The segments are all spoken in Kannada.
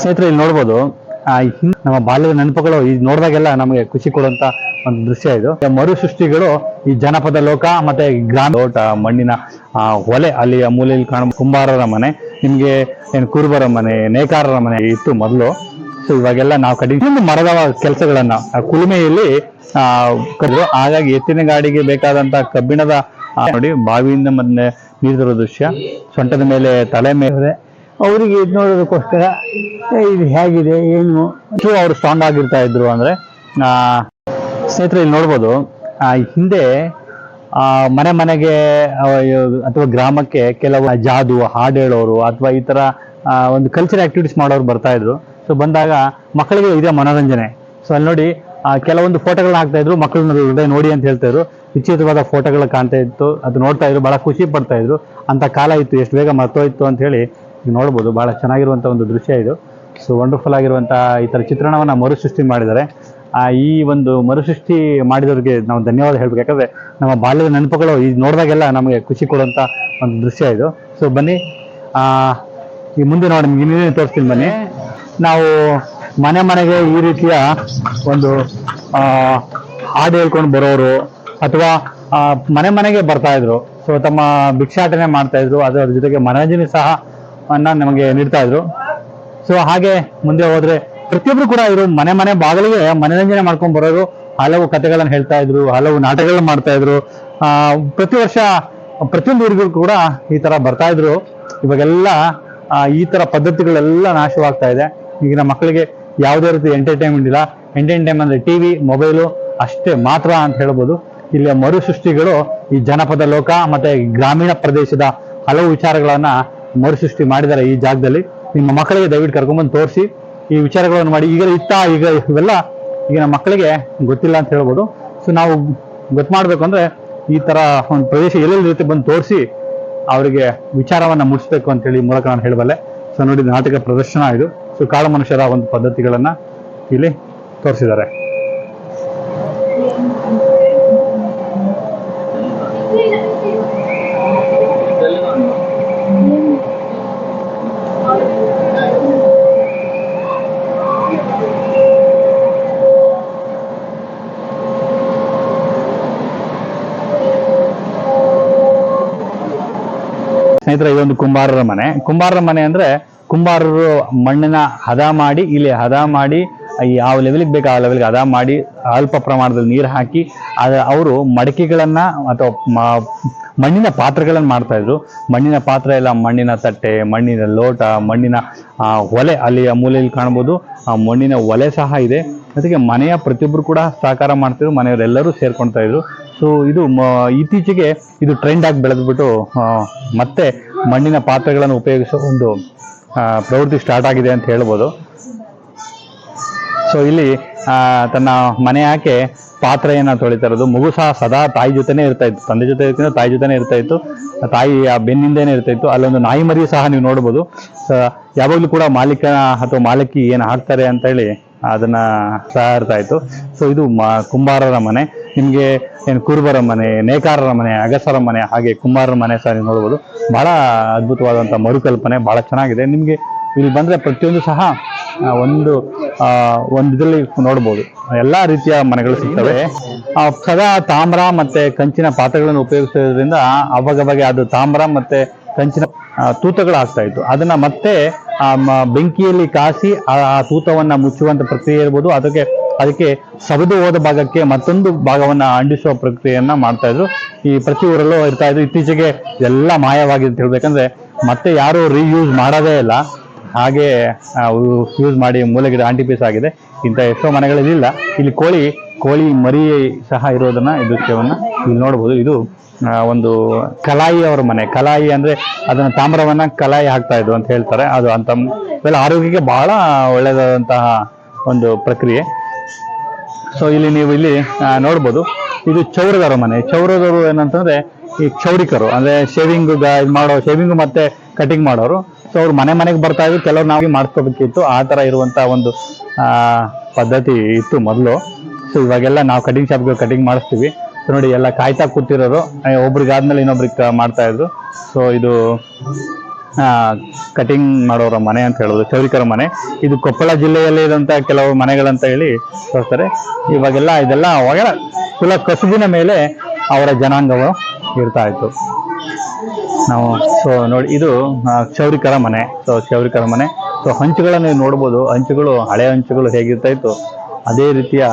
ಸ್ನೇಹಿತರೆ, ಇಲ್ಲಿ ನೋಡ್ಬೋದು ನಮ್ಮ ಬಾಲ್ಯದ ನೆನಪುಗಳು, ಈ ನೋಡಿದಾಗೆಲ್ಲ ನಮಗೆ ಖುಷಿ ಕೊಡುವಂತ ಒಂದು ದೃಶ್ಯ ಇದು. ಮರು ಸೃಷ್ಟಿಗಳು ಈ ಜನಪದ ಲೋಕ ಮತ್ತೆ ಗ್ರಾಮ ಲೋಟ ಮಣ್ಣಿನ ಹೊಲೆ ಅಲ್ಲಿ ಮೂಲೆಯಲ್ಲಿ ಕಾಣ ಕುಂಬಾರರ ಮನೆ, ನಿಮ್ಗೆ ಏನು ಕುರುಬರ ಮನೆ, ನೇಕಾರರ ಮನೆ ಇತ್ತು ಮೊದಲು. ಸೊ ಇವಾಗೆಲ್ಲ ನಾವು ಕಡಿಮೆ ಮರದ ಕೆಲಸಗಳನ್ನ ಕುಲುಮೆಯಲ್ಲಿ, ಆ ಹಾಗಾಗಿ ಎತ್ತಿನ ಗಾಡಿಗೆ ಬೇಕಾದಂತ ಕಬ್ಬಿಣದ ನೋಡಿ, ಬಾವಿಯಿಂದ ಮೊನ್ನೆ ನೀರು ದೃಶ್ಯ. ಸೊಂಟದ ಮೇಲೆ ತಲೆ ಮೇಲೆ ಅವರಿಗೆ ಇದು ನೋಡೋದಕ್ಕೋಸ್ಕರ ಇದು ಹೇಗಿದೆ ಏನು? ಅವರು ಸ್ಟ್ರಾಂಗ್ ಆಗಿರ್ತಾ ಇದ್ರು ಅಂದ್ರೆ ಸ್ನೇಹಿತರೆ ಇಲ್ಲಿ ನೋಡ್ಬೋದು ಹಿಂದೆ ಮನೆ ಮನೆಗೆ ಅಥವಾ ಗ್ರಾಮಕ್ಕೆ ಕೆಲವು ಜಾದು ಹಾಡು ಹೇಳೋರು ಅಥವಾ ಈ ಆ, ಒಂದು ಕಲ್ಚರ್ ಆಕ್ಟಿವಿಟೀಸ್ ಮಾಡೋರು ಬರ್ತಾ ಇದ್ರು. ಸೊ ಬಂದಾಗ ಮಕ್ಕಳಿಗೆ ಇದೇ ಮನೋರಂಜನೆ. ಸೊ ಅಲ್ಲಿ ನೋಡಿ ಕೆಲವೊಂದು ಫೋಟೋಗಳನ್ನ ಹಾಕ್ತಾ ಇದ್ರು ಮಕ್ಕಳನ್ನ ನೋಡಿ ಅಂತ ಹೇಳ್ತಾಯಿದ್ರು ವಿಚಿತ್ರವಾದ ಫೋಟೋಗಳು ಕಾಣ್ತಾ ಇತ್ತು ಅದು ನೋಡ್ತಾ ಇದ್ರು ಬಹಳ ಖುಷಿ ಪಡ್ತಾ ಇದ್ರು. ಅಂತ ಕಾಲ ಇತ್ತು ಎಷ್ಟು ಬೇಗ ಮರ್ತೋಯ್ತು ಅಂತ ಹೇಳಿ ನೋಡ್ಬೋದು, ಬಹಳ ಚೆನ್ನಾಗಿರುವಂತ ಒಂದು ದೃಶ್ಯ ಇದು. ಸೊ ವಂಡರ್ಫುಲ್ ಆಗಿರುವಂಥ ಈ ತರ ಚಿತ್ರಣವನ್ನ ಮರುಸೃಷ್ಟಿ ಮಾಡಿದ್ದಾರೆ. ಆ, ಈ ಒಂದು ಮರುಸೃಷ್ಟಿ ಮಾಡಿದವರಿಗೆ ನಾವು ಧನ್ಯವಾದ ಹೇಳ್ಬೇಕು. ಯಾಕಂದ್ರೆ ನಮ್ಮ ಬಾಲ್ಯದ ನೆನಪುಗಳು ಈ ನೋಡಿದಾಗೆಲ್ಲ ನಮಗೆ ಖುಷಿ ಕೊಡುವಂತ ಒಂದು ದೃಶ್ಯ ಇದು. ಸೊ ಬನ್ನಿ. ಆ, ಈ ಮುಂದೆ ನೋಡಿ, ನಿಮ್ಗೆ ಇನ್ನೇನು ತೋರಿಸ್ತೀನಿ ಬನ್ನಿ. ನಾವು ಮನೆ ಮನೆಗೆ ಈ ರೀತಿಯ ಒಂದು ಹಾಡು ಹೇಳ್ಕೊಂಡು ಬರೋರು ಅಥವಾ ಮನೆ ಮನೆಗೆ ಬರ್ತಾ ಇದ್ರು. ಸೊ ತಮ್ಮ ಭಿಕ್ಷಾಟನೆ ಮಾಡ್ತಾ ಇದ್ರು. ಅದರ ಜೊತೆಗೆ ಮನೋರಂಜನೆ ಸಹ ಅನ್ನ ನಮಗೆ ನೀಡ್ತಾ ಇದ್ರು. ಸೊ ಹಾಗೆ ಮುಂದೆ ಹೋದ್ರೆ ಪ್ರತಿಯೊಬ್ರು ಕೂಡ ಇವರು ಮನೆ ಮನೆ ಬಾಗಿಲಿಗೆ ಮನೋರಂಜನೆ ಮಾಡ್ಕೊಂಡ್ ಬರೋರು ಹಲವು ಕಥೆಗಳನ್ನ ಹೇಳ್ತಾ ಇದ್ರು, ಹಲವು ನಾಟಕಗಳನ್ನ ಮಾಡ್ತಾ ಇದ್ರು. ಆ, ಪ್ರತಿ ವರ್ಷ ಪ್ರತಿಯೊಂದು ಊರಿಗೂ ಕೂಡ ಈ ತರ ಬರ್ತಾ ಇದ್ರು. ಇವಾಗೆಲ್ಲ ಈ ತರ ಪದ್ಧತಿಗಳೆಲ್ಲ ನಾಶವಾಗ್ತಾ ಇದೆ. ಈಗಿನ ಮಕ್ಕಳಿಗೆ ಯಾವುದೇ ರೀತಿ ಎಂಟರ್ಟೈನ್ಮೆಂಟ್ ಇಲ್ಲ. ಎಂಟರ್ಟೈನ್ಮೆಂಟ್ ಅಂದ್ರೆ ಟಿವಿ ಮೊಬೈಲು ಅಷ್ಟೇ ಮಾತ್ರ ಅಂತ ಹೇಳ್ಬೋದು. ಇಲ್ಲಿಯ ಮರು ಸೃಷ್ಟಿಗಳು ಈ ಜನಪದ ಲೋಕ ಮತ್ತೆ ಗ್ರಾಮೀಣ ಪ್ರದೇಶದ ಹಲವು ವಿಚಾರಗಳನ್ನ ಮರುಸೃಷ್ಟಿ ಮಾಡಿದ್ದಾರೆ ಈ ಜಾಗದಲ್ಲಿ. ನಿಮ್ಮ ಮಕ್ಕಳಿಗೆ ದಯವಿಟ್ಟು ಕರ್ಕೊಂಡ್ಬಂದು ತೋರಿಸಿ, ಈ ವಿಚಾರಗಳನ್ನು ಮಾಡಿ. ಈಗ ಇತ್ತ, ಈಗ ಇವೆಲ್ಲ ಈಗಿನ ಮಕ್ಕಳಿಗೆ ಗೊತ್ತಿಲ್ಲ ಅಂತ ಹೇಳ್ಬೋದು. ಸೊ ನಾವು ಗೊತ್ತು ಮಾಡಬೇಕು ಅಂದ್ರೆ ಈ ತರ ಒಂದು ಪ್ರದೇಶ ಎಲ್ಲೆಲ್ಲಿ ಇರುತ್ತೆ ಬಂದು ತೋರಿಸಿ ಅವರಿಗೆ ವಿಚಾರವನ್ನ ಮುಟ್ಟಿಸ್ಬೇಕು ಅಂತ ಹೇಳಿ ಮೂಲಕ ನಾನು ಹೇಳಬಲ್ಲೆ. ಸೊ ನೋಡಿ ನಾಟಕ ಪ್ರದರ್ಶನ ಇದು. ಸೊ ಕಾಳು ಮನುಷ್ಯರ ಒಂದು ಪದ್ಧತಿಗಳನ್ನ ಇಲ್ಲಿ ತೋರಿಸಿದ್ದಾರೆ. ಸ್ನೇಹಿತರೆ, ಇದೊಂದು ಕುಂಬಾರರ ಮನೆ. ಕುಂಬಾರರ ಮನೆ ಅಂದ್ರೆ ಕುಂಬಾರರು ಮಣ್ಣಿನ ಹದ ಮಾಡಿ, ಇಲ್ಲಿ ಹದ ಮಾಡಿ ಯಾವ ಲೆವೆಲ್ಗೆ ಬೇಕು, ಆ ಲೆವೆಲ್ಗೆ ಹದ ಮಾಡಿ, ಅಲ್ಪ ಪ್ರಮಾಣದಲ್ಲಿ ನೀರು ಹಾಕಿ ಅವರು ಮಡಕೆಗಳನ್ನ ಅಥವಾ ಮಣ್ಣಿನ ಪಾತ್ರೆಗಳನ್ನ ಮಾಡ್ತಾ ಇದ್ರು. ಮಣ್ಣಿನ ಪಾತ್ರೆ ಎಲ್ಲ ಮಣ್ಣಿನ ತಟ್ಟೆ, ಮಣ್ಣಿನ ಲೋಟ, ಮಣ್ಣಿನ ಒಲೆ ಅಲ್ಲಿ ಮೂಲೆಯಲ್ಲಿ ಕಾಣ್ಬೋದು. ಆ ಮಣ್ಣಿನ ಒಲೆ ಸಹ ಇದೆ. ಜೊತೆಗೆ ಮನೆಯ ಪ್ರತಿಯೊಬ್ಬರು ಕೂಡ ಸಹಕಾರ ಮಾಡ್ತಿದ್ರು. ಮನೆಯವರೆಲ್ಲರೂ ಸೇರ್ಕೊಳ್ತಾ ಇದ್ರು. ಸೊ ಇದು ಇತ್ತೀಚೆಗೆ ಇದು ಟ್ರೆಂಡ್ ಆಗಿ ಬೆಳೆದ್ಬಿಟ್ಟು ಮತ್ತೆ ಮಣ್ಣಿನ ಪಾತ್ರೆಗಳನ್ನು ಉಪಯೋಗಿಸೋ ಒಂದು ಪ್ರವೃತ್ತಿ ಸ್ಟಾರ್ಟ್ ಆಗಿದೆ ಅಂತ ಹೇಳ್ಬೋದು. ಸೊ ಇಲ್ಲಿ ತನ್ನ ಮನೆ ಆಕೆ ಪಾತ್ರೆಯನ್ನು ತೊಳಿತಾ ಇರೋದು ಮಗು ಸಹ ಸದಾ ತಾಯಿ ಜೊತೆನೇ ಇರ್ತಾ ಇತ್ತು. ತಂದೆ ಜೊತೆ ಇರ್ತಿದ್ರೆ ತಾಯಿ ಜೊತೆನೇ ಇರ್ತಾ ಇತ್ತು. ತಾಯಿ ಆ ಬೆನ್ನಿಂದೇನೆ ಇರ್ತಾ ಇತ್ತು. ಅಲ್ಲೊಂದು ನಾಯಿ ಮರಿ ಸಹ ನೀವು ನೋಡ್ಬೋದು. ಯಾವಾಗಲೂ ಕೂಡ ಮಾಲೀಕ ಅಥವಾ ಮಾಲಕಿ ಏನು ಹಾಕ್ತಾರೆ ಅಂತ ಹೇಳಿ ಅದನ್ನ ಸಹ ಇರ್ತಾ ಸೊ ಇದು ಕುಂಬಾರರ ಮನೆ. ನಿಮ್ಗೆ ಏನು ಕುರುಬರ ಮನೆ, ನೇಕಾರರ ಮನೆ, ಅಗಸರ ಮನೆ, ಹಾಗೆ ಕುಂಬಾರರ ಮನೆ ಸಹ ನೀವು ನೋಡ್ಬೋದು. ಬಹಳ ಅದ್ಭುತವಾದಂತ ಮರುಕಲ್ಪನೆ, ಬಹಳ ಚೆನ್ನಾಗಿದೆ. ನಿಮ್ಗೆ ಇಲ್ಲಿ ಬಂದ್ರೆ ಪ್ರತಿಯೊಂದು ಸಹ ಒಂದು ಒಂದು ಇದರಲ್ಲಿ ನೋಡ್ಬೋದು. ಎಲ್ಲಾ ರೀತಿಯ ಮನೆಗಳು ಸಿಗ್ತವೆ. ಸದಾ ತಾಮ್ರ ಮತ್ತೆ ಕಂಚಿನ ಪಾತ್ರೆಗಳನ್ನು ಉಪಯೋಗಿಸೋದ್ರಿಂದ ಅವಾಗವಾಗ ಅದು ತಾಮ್ರ ಮತ್ತೆ ಕಂಚಿನ ತೂತಗಳು ತೂತಗಳಾಗ್ತಾ ಇತ್ತು. ಅದನ್ನ ಮತ್ತೆ ಆ, ಬೆಂಕಿಯಲ್ಲಿ ಕಾಸಿ ಆ ಆ ತೂತವನ್ನ ಮುಚ್ಚುವಂತ ಪ್ರಕ್ರಿಯೆ ಇರ್ಬೋದು. ಅದಕ್ಕೆ ಅದಕ್ಕೆ ಸವಿದು ಹೋದ ಭಾಗಕ್ಕೆ ಮತ್ತೊಂದು ಭಾಗವನ್ನ ಅಂಟಿಸುವ ಪ್ರಕ್ರಿಯೆಯನ್ನ ಮಾಡ್ತಾ ಇದ್ರು. ಈ ಪ್ರತಿ ಊರಲ್ಲೂ ಇರ್ತಾ ಇದ್ರು. ಇತ್ತೀಚೆಗೆ ಎಲ್ಲ ಮಾಯವಾಗಿದೆ ಅಂತ ಹೇಳ್ಬೇಕಂದ್ರೆ ಮತ್ತೆ ಯಾರು ರೀಯೂಸ್ ಮಾಡೋದೇ ಇಲ್ಲ. ಹಾಗೆ ಯೂಸ್ ಮಾಡಿ ಮೂಲೆಗಿಡ ಆಂಟಿ ಪೀಸ್ ಆಗಿದೆ. ಇಂಥ ಎಷ್ಟೋ ಮನೆಗಳಲ್ಲಿ ಇಲ್ಲ ಇಲ್ಲಿ ಕೋಳಿ ಕೋಳಿ ಮರಿ ಸಹ ಇರೋದನ್ನ ಈ ಇಲ್ಲಿ ನೋಡಬಹುದು ಇದು ಒಂದು ಕಲಾಯಿ ಅವರ ಮನೆ. ಕಲಾಯಿ ಅಂದ್ರೆ ಅದನ್ನ ತಾಮ್ರವನ್ನ ಕಲಾಯಿ ಹಾಕ್ತಾ ಇದ್ರು ಅಂತ ಹೇಳ್ತಾರೆ. ಅದು ಅಂತ ಆರೋಗ್ಯಕ್ಕೆ ಬಹಳ ಒಳ್ಳೆಯದಾದಂತಹ ಒಂದು ಪ್ರಕ್ರಿಯೆ. ಸೊ ಇಲ್ಲಿ ನೀವು ಇಲ್ಲಿ ನೋಡ್ಬೋದು. ಇದು ಚೌರದವರ ಮನೆ. ಚೌರದವರು ಏನಂತಂದ್ರೆ ಈ ಚೌರಿಕರು. ಅಂದ್ರೆ ಶೇವಿಂಗ್ ಇದು ಮಾಡೋ ಶೇವಿಂಗ್ ಮತ್ತೆ ಕಟಿಂಗ್ ಮಾಡೋರು. ಸೊ ಅವ್ರು ಮನೆ ಮನೆಗೆ ಬರ್ತಾ ಇದ್ರು. ಕೆಲವ್ರು ನಾವು ಮಾಡಿಸ್ಕೋಬೇಕಿತ್ತು ಆ ತರ ಇರುವಂತ ಒಂದು ಪದ್ಧತಿ ಇತ್ತು ಮೊದಲು. ಸೊ ಇವಾಗೆಲ್ಲ ನಾವು ಕಟಿಂಗ್ ಶಾಪ್ಗೆ ಕಟಿಂಗ್ ಮಾಡಿಸ್ತೀವಿ. ಸೊ ನೋಡಿ, ಎಲ್ಲ ಕಾಯ್ತಾ ಕೂತಿರೋರು. ಒಬ್ರಿಗೆ ಒಬ್ರಿಗಾದ್ಮೇಲೆ ಇನ್ನೊಬ್ರಿಗೆ ಮಾಡ್ತಾ ಇದ್ರು. ಸೊ ಇದು ಕಟಿಂಗ್ ಮಾಡೋರ ಮನೆ ಅಂತ ಹೇಳೋದು, ಚೌರಿಕರ ಮನೆ. ಇದು ಕೊಪ್ಪಳ ಜಿಲ್ಲೆಯಲ್ಲಿ ಇರುವಂತ ಕೆಲವು ಮನೆಗಳಂತ ಹೇಳಿ ತೋರಿಸ್ತಾರೆ ಇವಾಗೆಲ್ಲ ಇದೆಲ್ಲ ಅವಾಗೆಲ್ಲ ಕುಲ ಕಸುಬಿನ ಮೇಲೆ ಅವರ ಜನಾಂಗವು ಇರ್ತಾ ಇತ್ತು. ನಾವು ಸೊ ನೋಡಿ, ಇದು ಚೌರಿಕರ ಮನೆ. ಸೊ ಚೌರಿಕರ ಮನೆ. ಸೊ ಹಂಚುಗಳನ್ನು ನೋಡ್ಬೋದು. ಹಂಚುಗಳು, ಹಳೆ ಹಂಚುಗಳು ಹೇಗಿರ್ತಾ ಇತ್ತು. ಅದೇ ರೀತಿಯ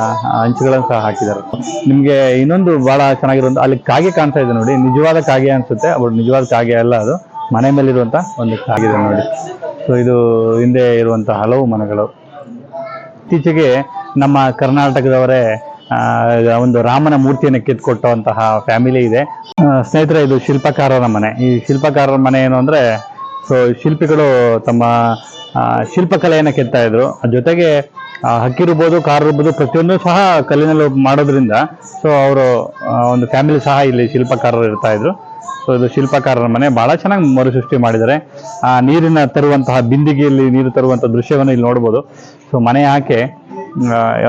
ಅಂಚುಗಳನ್ನು ಸಹ ಹಾಕಿದ್ದಾರೆ. ನಿಮಗೆ ಇನ್ನೊಂದು ಬಹಳ ಚೆನ್ನಾಗಿರುವಂಥ ಅಲ್ಲಿ ಕಾಗೆ ಕಾಣ್ತಾ ಇದೆ ನೋಡಿ, ನಿಜವಾದ ಕಾಗೆ ಅನ್ಸುತ್ತೆ. ಬಟ್ ನಿಜವಾದ ಕಾಗೆ ಅಲ್ಲ ಅದು. ಮನೆ ಮೇಲಿರುವಂಥ ಒಂದು ಕಾಗಿದೆ ನೋಡಿ. ಸೊ ಇದು ಹಿಂದೆ ಇರುವಂಥ ಹಲವು ಮನೆಗಳು. ಇತ್ತೀಚೆಗೆ ನಮ್ಮ ಕರ್ನಾಟಕದವರೇ ಒಂದು ರಾಮನ ಮೂರ್ತಿಯನ್ನು ಕಿತ್ಕೊಟ್ಟಂತಹ ಫ್ಯಾಮಿಲಿ ಇದೆ. ಸ್ನೇಹಿತರೆ, ಇದು ಶಿಲ್ಪಕಾರರ ಮನೆ. ಈ ಶಿಲ್ಪಕಾರರ ಮನೆ ಏನು ಅಂದ್ರೆ, ಸೊ, ಶಿಲ್ಪಿಗಳು ತಮ್ಮ ಶಿಲ್ಪಕಲೆಯನ್ನು ಕೆತ್ತಾ ಇದ್ರು. ಜೊತೆಗೆ ಆ, ಹಕ್ಕಿರ್ಬೋದು ಕಾರ್ ಇರ್ಬೋದು ಪ್ರತಿಯೊಂದು ಸಹ ಕಲ್ಲಿನಲ್ಲಿ ಮಾಡೋದ್ರಿಂದ ಸೊ ಅವರು ಒಂದು ಫ್ಯಾಮಿಲಿ ಸಹ ಇಲ್ಲಿ ಶಿಲ್ಪಕಾರರು ಇರ್ತಾ ಇದ್ರು. ಸೊ ಇದು ಶಿಲ್ಪಕಾರರ ಮನೆ ಬಹಳ ಚೆನ್ನಾಗಿ ಮರುಸೃಷ್ಟಿ ಮಾಡಿದ್ದಾರೆ. ಆ ನೀರಿನ ತರುವಂತಹ ಬಿಂದಿಗೆಯಲ್ಲಿ ನೀರು ತರುವಂತಹ ದೃಶ್ಯವನ್ನು ಇಲ್ಲಿ ನೋಡ್ಬೋದು. ಸೊ ಮನೆ ಹಾಕಿ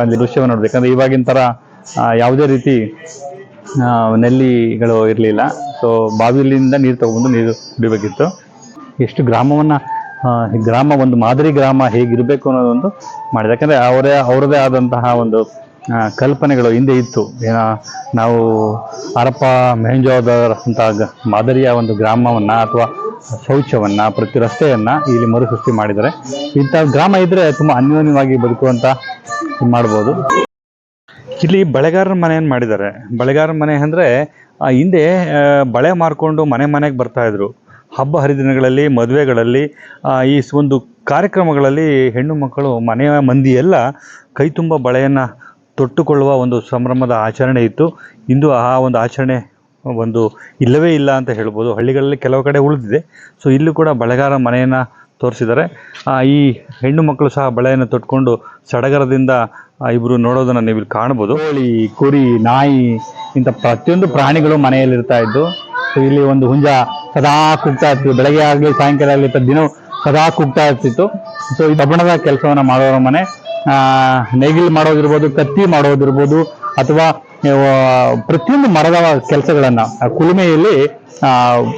ಒಂದು ದೃಶ್ಯವನ್ನು ನೋಡ್ಬೇಕು. ಯಾಕಂದ್ರೆ ಇವಾಗಿನ ತರ ಯಾವುದೇ ರೀತಿ ನೆಲ್ಲಿಗಳು ಇರಲಿಲ್ಲ. ಸೊ ಬಾವಿಲಿಂದ ನೀರು ತಗೊಂಡು ನೀರು ಕುಡಿಬೇಕಿತ್ತು. ಎಷ್ಟು ಗ್ರಾಮವನ್ನ ಗ್ರಾಮ ಒಂದು ಮಾದರಿ ಗ್ರಾಮ ಹೇಗಿರಬೇಕು ಅನ್ನೋದೊಂದು ಮಾಡಿದೆ. ಯಾಕಂದ್ರೆ ಅವರೇ ಅವರದೇ ಆದಂತಹ ಒಂದು ಕಲ್ಪನೆಗಳು ಹಿಂದೆ ಇತ್ತು. ಏನ ನಾವು ಹರಪ್ಪ ಮೆಹಂಜೋದರ್ ಅಂತ ಮಾದರಿಯ ಒಂದು ಗ್ರಾಮವನ್ನ ಅಥವಾ ಶೌಚವನ್ನು ಪ್ರತಿ ರಸ್ತೆಯನ್ನು ಇಲ್ಲಿ ಮರುಸೃಷ್ಟಿ ಮಾಡಿದ್ದಾರೆ. ಇಂಥ ಗ್ರಾಮ ಇದ್ರೆ ತುಂಬ ಅನ್ಯೋನ್ಯವಾಗಿ ಬದುಕುವಂತ ಮಾಡ್ಬೋದು. ಇಲ್ಲಿ ಬಳೆಗಾರರ ಮನೆಯನ್ನು ಮಾಡಿದ್ದಾರೆ? ಬಳೆಗಾರರ ಮನೆ ಅಂದರೆ ಹಿಂದೆ ಬಳೆ ಮಾರ್ಕೊಂಡು ಮನೆ ಮನೆಗೆ ಬರ್ತಾ ಇದ್ರು. ಹಬ್ಬ ಹರಿದಿನಗಳಲ್ಲಿ, ಮದುವೆಗಳಲ್ಲಿ ಈ ಒಂದು ಕಾರ್ಯಕ್ರಮಗಳಲ್ಲಿ ಹೆಣ್ಣು ಮಕ್ಕಳು ಮನೆಯ ಮಂದಿ ಎಲ್ಲ ಕೈ ತುಂಬ ಬಳೆಯನ್ನು ತೊಟ್ಟುಕೊಳ್ಳುವ ಒಂದು ಸಂಭ್ರಮದ ಆಚರಣೆ ಇತ್ತು. ಇಂದು ಆ ಒಂದು ಆಚರಣೆ ಒಂದು ಇಲ್ಲವೇ ಇಲ್ಲ ಅಂತ ಹೇಳ್ಬೋದು. ಹಳ್ಳಿಗಳಲ್ಲಿ ಕೆಲವು ಕಡೆ ಉಳಿದಿದೆ. ಸೊ, ಇಲ್ಲೂ ಕೂಡ ಬಳೆಗಾರ ಮನೆಯನ್ನು ತೋರಿಸಿದ್ದಾರೆ. ಈ ಹೆಣ್ಣು ಮಕ್ಕಳು ಸಹ ಬಳೆಯನ್ನು ತೊಟ್ಕೊಂಡು ಸಡಗರದಿಂದ ಇಬ್ಬರು ನೋಡೋದನ್ನ ನೀವು ಇಲ್ಲಿ ಕಾಣ್ಬೋದು. ಕೋಳಿ, ಕುರಿ, ನಾಯಿ ಇಂಥ ಪ್ರತಿಯೊಂದು ಪ್ರಾಣಿಗಳು ಮನೆಯಲ್ಲಿರ್ತಾ ಇದ್ದು ಸೊ ಇಲ್ಲಿ ಒಂದು ಹುಂಜ ಸದಾ ಕೂಗ್ತಾ ಇತ್ತು ಬೆಳಗ್ಗೆ ಆಗಲಿ ಸಾಯಂಕಾಲ ಆಗಲಿ ದಿನ ಸದಾ ಕೂಗ್ತಾ ಇರ್ತಿತ್ತು. ಸೊ ಈ ಕಬ್ಬಣದ ಕೆಲಸವನ್ನ ಮಾಡೋರ ಮನೆ ನೇಗಿಲು ಮಾಡೋದಿರ್ಬೋದು, ಕತ್ತಿ ಮಾಡೋದಿರ್ಬೋದು, ಅಥವಾ ಪ್ರತಿಯೊಂದು ಮರದ ಕೆಲಸಗಳನ್ನ ಕುಲುಮೆಯಲ್ಲಿ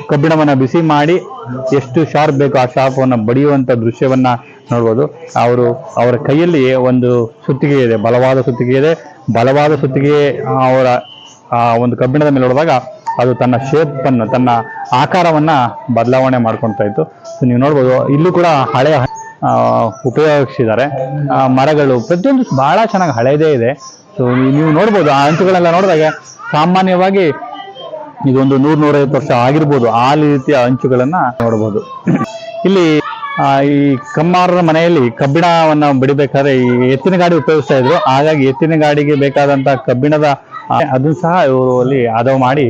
ಕಬ್ಬಿಣವನ್ನ ಬಿಸಿ ಮಾಡಿ ಎಷ್ಟು ಶಾರ್ಪ್ ಬೇಕೋ ಆ ಶಾರ್ಪನ್ನು ಬಡಿಯುವಂತ ದೃಶ್ಯವನ್ನ ನೋಡ್ಬೋದು. ಅವರು ಅವರ ಕೈಯಲ್ಲಿ ಒಂದು ಸುತ್ತಿಗೆ ಇದೆ, ಬಲವಾದ ಸುತ್ತಿಗೆ ಇದೆ. ಬಲವಾದ ಸುತ್ತಿಗೆ ಅವರ, ಆ, ಒಂದು ಕಬ್ಬಿಣದ ಮೇಲೆ ಹೊಡೆದಾಗ ಅದು ತನ್ನ ಶೇಪನ್ನು ತನ್ನ ಆಕಾರವನ್ನ ಬದಲಾವಣೆ ಮಾಡ್ಕೊಳ್ತಾ ಇತ್ತು. ನೀವು ನೋಡ್ಬೋದು, ಇಲ್ಲೂ ಕೂಡ ಹಳೆಯ ಉಪಯೋಗಿಸಿದ್ದಾರೆ. ಮರಗಳು, ಪ್ರತಿಯೊಂದು ಬಹಳ ಚೆನ್ನಾಗಿ ಹಳೆಯದೇ ಇದೆ. ಸೊ ನೀವು ನೋಡ್ಬೋದು, ಆ ಅಂಚುಗಳೆಲ್ಲ ನೋಡಿದಾಗ ಸಾಮಾನ್ಯವಾಗಿ ಇದೊಂದು ನೂರ್ ನೂರೈವತ್ತು ವರ್ಷ ಆಗಿರ್ಬೋದು, ಆ ರೀತಿಯ ಅಂಚುಗಳನ್ನ ನೋಡ್ಬೋದು. ಇಲ್ಲಿ ಈ ಕಮ್ಮಾರರ ಮನೆಯಲ್ಲಿ ಕಬ್ಬಿಣವನ್ನ ಬಿಡಬೇಕಾದ್ರೆ ಈ ಎತ್ತಿನ ಗಾಡಿ ಉಪಯೋಗಿಸ್ತಾ ಇದ್ರು. ಹಾಗಾಗಿ ಎತ್ತಿನ ಗಾಡಿಗೆ ಬೇಕಾದಂತ ಕಬ್ಬಿಣದ ಅದನ್ನ ಸಹ ಇವರು ಅಲ್ಲಿ ಆದವ ಮಾಡಿ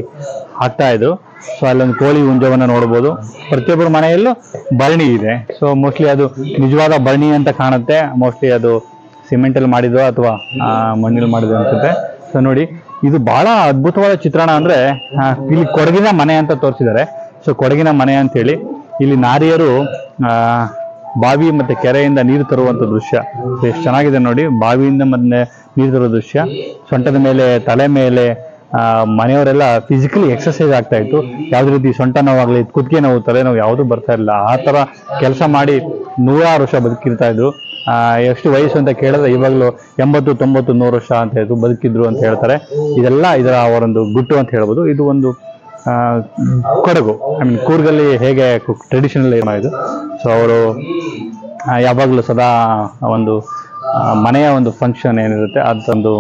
ಹಾಕ್ತಾ ಇದ್ರು. ಸೊ ಅಲ್ಲೊಂದು ಕೋಳಿ ಉಂಜವನ್ನ ನೋಡ್ಬೋದು. ಪ್ರತಿಯೊಬ್ಬರ ಮನೆಯಲ್ಲೂ ಭರಣಿ ಇದೆ. ಸೊ ಮೋಸ್ಟ್ಲಿ ಅದು ನಿಜವಾದ ಭರಣಿ ಅಂತ ಕಾಣುತ್ತೆ. ಮೋಸ್ಟ್ಲಿ ಅದು ಸಿಮೆಂಟ್ ಅಲ್ಲಿ ಮಾಡಿದ್ರು ಅಥವಾ ಮಣ್ಣಲ್ಲಿ ಮಾಡಿದ್ರು ಅನ್ಸುತ್ತೆ. ಸೊ ನೋಡಿ ಇದು ಬಹಳ ಅದ್ಭುತವಾದ ಚಿತ್ರಣ ಅಂದ್ರೆ ಇಲ್ಲಿ ಕೊಡಗಿನ ಮನೆ ಅಂತ ತೋರಿಸಿದ್ದಾರೆ. ಸೊ ಕೊಡಗಿನ ಮನೆ ಅಂತ ಹೇಳಿ ಇಲ್ಲಿ ನಾರಿಯರು ಆ, ಬಾವಿ ಮತ್ತೆ ಕೆರೆಯಿಂದ ನೀರು ತರುವಂತ ದೃಶ್ಯ. ಎಷ್ಟು ಚೆನ್ನಾಗಿದೆ ನೋಡಿ, ಬಾವಿಯಿಂದ ಮತ್ತೆ ನೀರು ತರುವ ದೃಶ್ಯ. ಸೊಂಟದ ಮೇಲೆ, ತಲೆ ಮೇಲೆ ಮನೆಯವರೆಲ್ಲ ಫಿಸಿಕಲಿ ಎಕ್ಸರ್ಸೈಜ್ ಆಗ್ತಾ ಇತ್ತು. ಯಾವುದೇ ರೀತಿ ಸೊಂಟ ನೋವಾಗಲಿ, ಕುತ್ತಿಗೆ ನೋವು, ತಲೆ ನೋವು ಯಾವುದು ಬರ್ತಾ ಇರಲಿಲ್ಲ. ಆ ತರ ಕೆಲಸ ಮಾಡಿ ನೂರಾರು ವರ್ಷ ಬದುಕಿರ್ತಾ ಇದ್ರು. ಎಷ್ಟು ವಯಸ್ಸು ಅಂತ ಕೇಳಿದ್ರೆ ಇವಾಗಲೂ ಎಂಬತ್ತು, ತೊಂಬತ್ತು, ನೂರು ವರ್ಷ ಅಂತ ಹೇಳಿದ್ರು ಬದುಕಿದ್ರು ಅಂತ ಹೇಳ್ತಾರೆ. ಇದೆಲ್ಲ ಇದರ ಅವರೊಂದು ಗುಟ್ಟು ಅಂತ ಹೇಳ್ಬೋದು. ಇದು ಒಂದು ಕೊಡಗು ಐ ಮೀನ್ ಕೂರ್ಗಲ್ಲಿ ಹೇಗೆ ಟ್ರೆಡಿಷನಲ್ ಇದು ಸೊ ಅವರು ಯಾವಾಗಲೂ ಸದಾ ಒಂದು ಮನೆಯ ಒಂದು ಫಂಕ್ಷನ್ ಏನಿರುತ್ತೆ, ಅದೊಂದು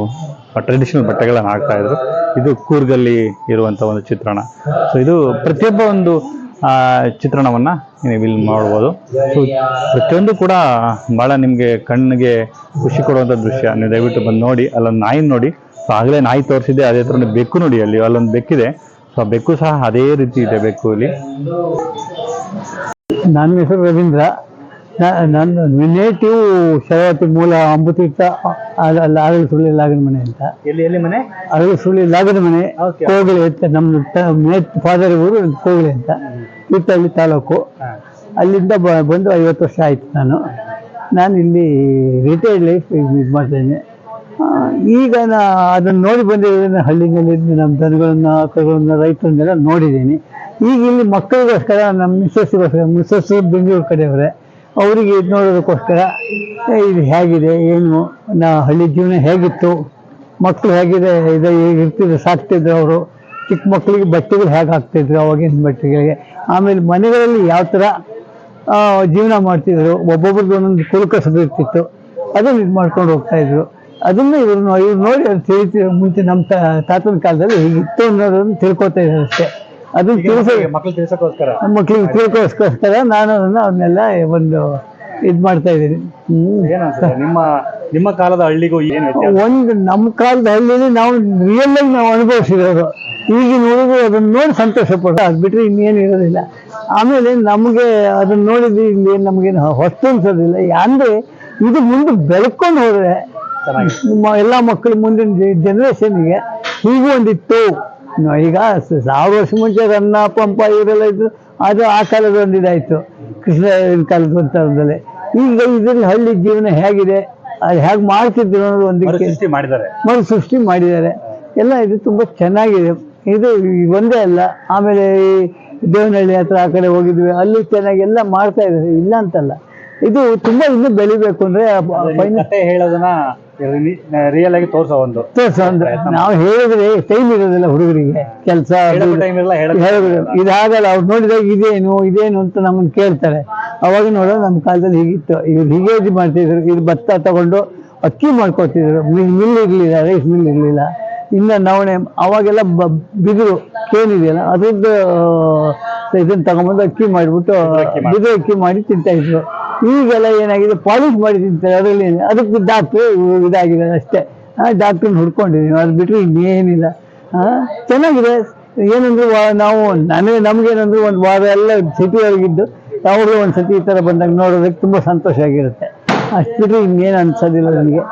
ಟ್ರೆಡಿಷನಲ್ ಬಟ್ಟೆಗಳನ್ನು ಹಾಕ್ತಾ ಇದ್ರು. ಇದು ಕೂರ್ಗಲ್ಲಿ ಇರುವಂತ ಒಂದು ಚಿತ್ರಣ. ಸೊ ಇದು ಪ್ರತಿಯೊಬ್ಬ ಒಂದು ಚಿತ್ರಣವನ್ನ ನೀವು ಇಲ್ಲಿ ನೋಡ್ಬೋದು. ಸೊ ಪ್ರತಿಯೊಂದು ಕೂಡ ಬಹಳ ನಿಮಗೆ ಕಣ್ಣಿಗೆ ಖುಷಿ ಕೊಡುವಂಥ ದೃಶ್ಯ. ನೀವು ದಯವಿಟ್ಟು ಬಂದು ನೋಡಿ, ಅಲ್ಲೊಂದು ನಾಯಿ ನೋಡಿ. ಸೊ ಆಗಲೇ ನಾಯಿ ತೋರಿಸಿದೆ ಅದೇ ಥರ ಬೆಕ್ಕು ನೋಡಿ ಅಲ್ಲಿ, ಅಲ್ಲೊಂದು ಬೆಕ್ಕಿದೆ. ಸೊ ಬೆಕ್ಕು ಸಹ ಅದೇ ರೀತಿ ಇದೆ ಬೆಕ್ಕು ಇಲ್ಲಿ. ನನ್ನ ಹೆಸರು ರವೀಂದ್ರ. ನನ್ನ ನೇಟಿವ್ ಶರಾವತಿ ಮೂಲ ಅಂಬುತೀರ್ಥ ಅಲ್ಲ ಅರಳು ಸುಳ್ಳಿ ಲಾಗನ ಮನೆ ಅಂತ. ಎಲ್ಲಿ ಎಲ್ಲಿ ಮನೆ? ಅರಳು ಸುಳ್ಳಿ ಲಾಗನ ಮನೆ ಕೋಗಿಲೆ ಕೋಗಳಿ ಅಂತ ನಮ್ಮ ಫಾದರ್ ಊರು ಕೋಗಳಿ ಅಂತ ತೀರ್ಥಹಳ್ಳಿ ತಾಲೂಕು. ಅಲ್ಲಿಂದ ಬಂದು ಐವತ್ತು ವರ್ಷ ಆಯ್ತು ನಾನು. ನಾನು ಇಲ್ಲಿ ರಿಟೈರ್ಡ್ ಲೈಫ್ ಇದು ಮಾಡ್ತೇನೆ. ಈಗ ನಾ ಅದನ್ನು ನೋಡಿ ಬಂದಿರೋದನ್ನ ಹಳ್ಳಿನಲ್ಲಿ ನಮ್ಮ ದನಗಳನ್ನ ಕರುಗಳನ್ನ ರೈತರನ್ನೆಲ್ಲ ನೋಡಿದ್ದೀನಿ. ಈಗ ಇಲ್ಲಿ ಮಕ್ಕಳಿಗೋಸ್ಕರ, ನಮ್ಮ ಮಿಸ್ಸಸ್ಗೋಸ್ಕರ ಮಿಸ್ಸಸ್ ಬೆಂಗಳೂರು ಕಡೆಯವರೇ, ಅವರಿಗೆ ಇದು ನೋಡೋದಕ್ಕೋಸ್ಕರ ಇದು ಹೇಗಿದೆ, ಏನು, ನಾ ಹಳ್ಳಿ ಜೀವನ ಹೇಗಿತ್ತು ಮಕ್ಕಳು ಹೇಗಿದೆ, ಇದು ಇರ್ತಿದ್ರು ಸಾಕ್ತಿದ್ರು ಅವರು, ಚಿಕ್ಕ ಮಕ್ಕಳಿಗೆ ಬಟ್ಟೆಗಳು ಹೇಗೆ ಹಾಕ್ತಿದ್ರು, ಅವಾಗಿನ ಬಟ್ಟೆಗಳಿಗೆ ಆಮೇಲೆ ಮನೆಗಳಲ್ಲಿ ಯಾವ ಥರ ಜೀವನ ಮಾಡ್ತಿದ್ರು, ಒಬ್ಬೊಬ್ರದ್ದು ಒಂದೊಂದು ಕುಲಕಸಬು ಇರ್ತಿತ್ತು ಅದನ್ನು ಇದು ಮಾಡ್ಕೊಂಡು ಹೋಗ್ತಾ ಇದ್ರು. ಅದನ್ನ ಇವ್ರು ಇವ್ರು ನೋಡಿ ಅದು ತಿಳಿತಿ ಮುಂಚೆ ನಮ್ಮ ತಾತನ ಕಾಲದಲ್ಲಿ ಹೀಗಿತ್ತು ಅನ್ನೋದನ್ನು ತಿಳ್ಕೊತಾ ಇದ್ದಾರೆ ಅಷ್ಟೇ. ಅದನ್ನ ತಿಳಿಸ ಮಕ್ಕಳು ತಿಳಿಸೋಕ್ಕೋಸ್ಕರ ಮಕ್ಕಳಿಗೆ ತಿಳ್ಕೋಸ್ಕರ ನಾನು ಅದನ್ನ ಅವನ್ನೆಲ್ಲ ಒಂದು ಇದು ಮಾಡ್ತಾ ಇದ್ದೀನಿ. ಹ್ಮ್. ನಿಮ್ಮ ನಿಮ್ಮ ಕಾಲದ ಹಳ್ಳಿಗೂ ಏನು ಒಂದು ನಮ್ಮ ಕಾಲದ ಹಳ್ಳಿಲಿ ನಾವು ರಿಯಲ್ ಆಗಿ ನಾವು ಅನುಭವಿಸಿರೋದು. ಈಗಿನ ಹುಡುಗರು ಅದನ್ನ ನೋಡಿ ಸಂತೋಷ ಪಡೋದು ಅದು ಬಿಟ್ಟರೆ ಇನ್ನೇನು ಇರೋದಿಲ್ಲ. ಆಮೇಲೆ ನಮಗೆ ಅದನ್ನ ನೋಡಿದ್ರೆ ಇಲ್ಲಿ ನಮಗೇನು ಹೊಸ್ತು ಅನ್ಸೋದಿಲ್ಲ. ಅಂದ್ರೆ ಇದು ಮುಂದೆ ಬೆಳ್ಕೊಂಡು ಹೋದ್ರೆ ನಮ್ಮ ಎಲ್ಲ ಮಕ್ಕಳು ಮುಂದಿನ ಜನರೇಷನ್ಗೆ ಹೀಗೂ ಒಂದಿತ್ತು. ಈಗ ಸಾವಿರ ವರ್ಷ ಮುಂಚೆ ಅನ್ನ ಪಂಪ ಇವರೆಲ್ಲ ಇದ್ರು. ಅದು ಆ ಕಾಲದ ಒಂದು ಇದಾಯ್ತು ಕೃಷ್ಣ ಕಾಲದ ಒಂಥರದಲ್ಲಿ ಈಗ ಇದ್ರಲ್ಲಿ ಹಳ್ಳಿ ಜೀವನ ಹೇಗಿದೆ? ಅದು ಹೇಗೆ ಮಾಡ್ತಿದ್ರು ಅನ್ನೋದು ಒಂದು ಸೃಷ್ಟಿ ಮಾಡಿದ್ದಾರೆ. ಮರು ಸೃಷ್ಟಿ ಮಾಡಿದ್ದಾರೆ. ಎಲ್ಲ ಇದು ತುಂಬ ಚೆನ್ನಾಗಿದೆ. ಇದು ಒಂದೇ ಅಲ್ಲ. ಆಮೇಲೆ ಈ ದೇವನಹಳ್ಳಿ ಹತ್ರ ಆ ಕಡೆ ಹೋಗಿದ್ವಿ. ಅಲ್ಲಿ ಚೆನ್ನಾಗಿ ಎಲ್ಲ ಮಾಡ್ತಾ ಇದ್ದಾರೆ. ಇಲ್ಲ ಅಂತಲ್ಲ. ಇದು ತುಂಬ ಇನ್ನೂ ಬೆಳಿಬೇಕು ಅಂದ್ರೆ ಕತೆ ಹೇಳೋದನ್ನ ರಿಯಲ್ ಆಗಿ ತೋರಿಸೋ ಒಂದು ತೋರ್ಸು ಅಂದ್ರೆ ನಾವು ಹೇಳಿದ್ರೆ ಟೈಮ್ ಇರೋದಿಲ್ಲ ಹುಡುಗರಿಗೆ. ಕೆಲಸ ಹೇಳಿದ್ರು ಇದಾಗಲ್ಲ ಅವ್ರು ನೋಡಿದಾಗ ಇದೇನು ಇದೇನು ಅಂತ ನಮ್ಮನ್ನ ಕೇಳ್ತಾರೆ. ಅವಾಗ ನೋಡ ನಮ್ಮ ಕಾಲದಲ್ಲಿ ಹೀಗಿತ್ತು. ಇವ್ರು ಹೀಗೆ ಇದು ಮಾಡ್ತಿದ್ರು. ಇದು ಭತ್ತ ತಗೊಂಡು ಅಕ್ಕಿ ಮಾಡ್ಕೊತಿದ್ರು ಮಿಲ್ ಮಿಲ್ ಇರಲಿಲ್ಲ ರೈಸ್ ಮಿಲ್ ಇರಲಿಲ್ಲ. ಇನ್ನು ನವಣೆ ಅವಾಗೆಲ್ಲ ಬ ಬಿದಿರು ಕೇನಿದೆಯಲ್ಲ ಅದ್ರದ್ದು ಇದನ್ನ ತಗೊಂಬಂದು ಅಕ್ಕಿ ಮಾಡಿಬಿಟ್ಟು ಬಿದಿರು ಅಕ್ಕಿ ಮಾಡಿ ತಿಂತಾ ಇದ್ರು. ಈಗೆಲ್ಲ ಏನಾಗಿದೆ? ಪಾಲಿಶ್ ಮಾಡಿ ತಿಂತಾರೆ ಅದರಲ್ಲಿ ಅದಕ್ಕೆ ಡಾಕ್ಟ್ರು ಇದಾಗಿದೆ ಅಷ್ಟೇ. ಡಾಕ್ಟ್ರನ್ನ ಹುಡ್ಕೊಂಡಿದ್ದೀವಿ ಅದು ಬಿಟ್ಟರೆ ಇನ್ನೇನಿಲ್ಲ. ಚೆನ್ನಾಗಿದೆ. ಏನಂದ್ರೆ ನಾವು ನನಗೆ ನಮಗೇನಂದ್ರೆ ಒಂದು ವಾರ ಎಲ್ಲ ಸಿಟಿಯೊಳಗಿದ್ದು ಅವರು ಒಂದು ಸತಿ ಈ ಥರ ಬಂದಾಗ ನೋಡೋದಕ್ಕೆ ತುಂಬ ಸಂತೋಷ ಆಗಿರುತ್ತೆ. ಅಷ್ಟು ಬಿಟ್ಟರೆ ಇನ್ನೇನು ಅನ್ಸೋದಿಲ್ಲ ನನಗೆ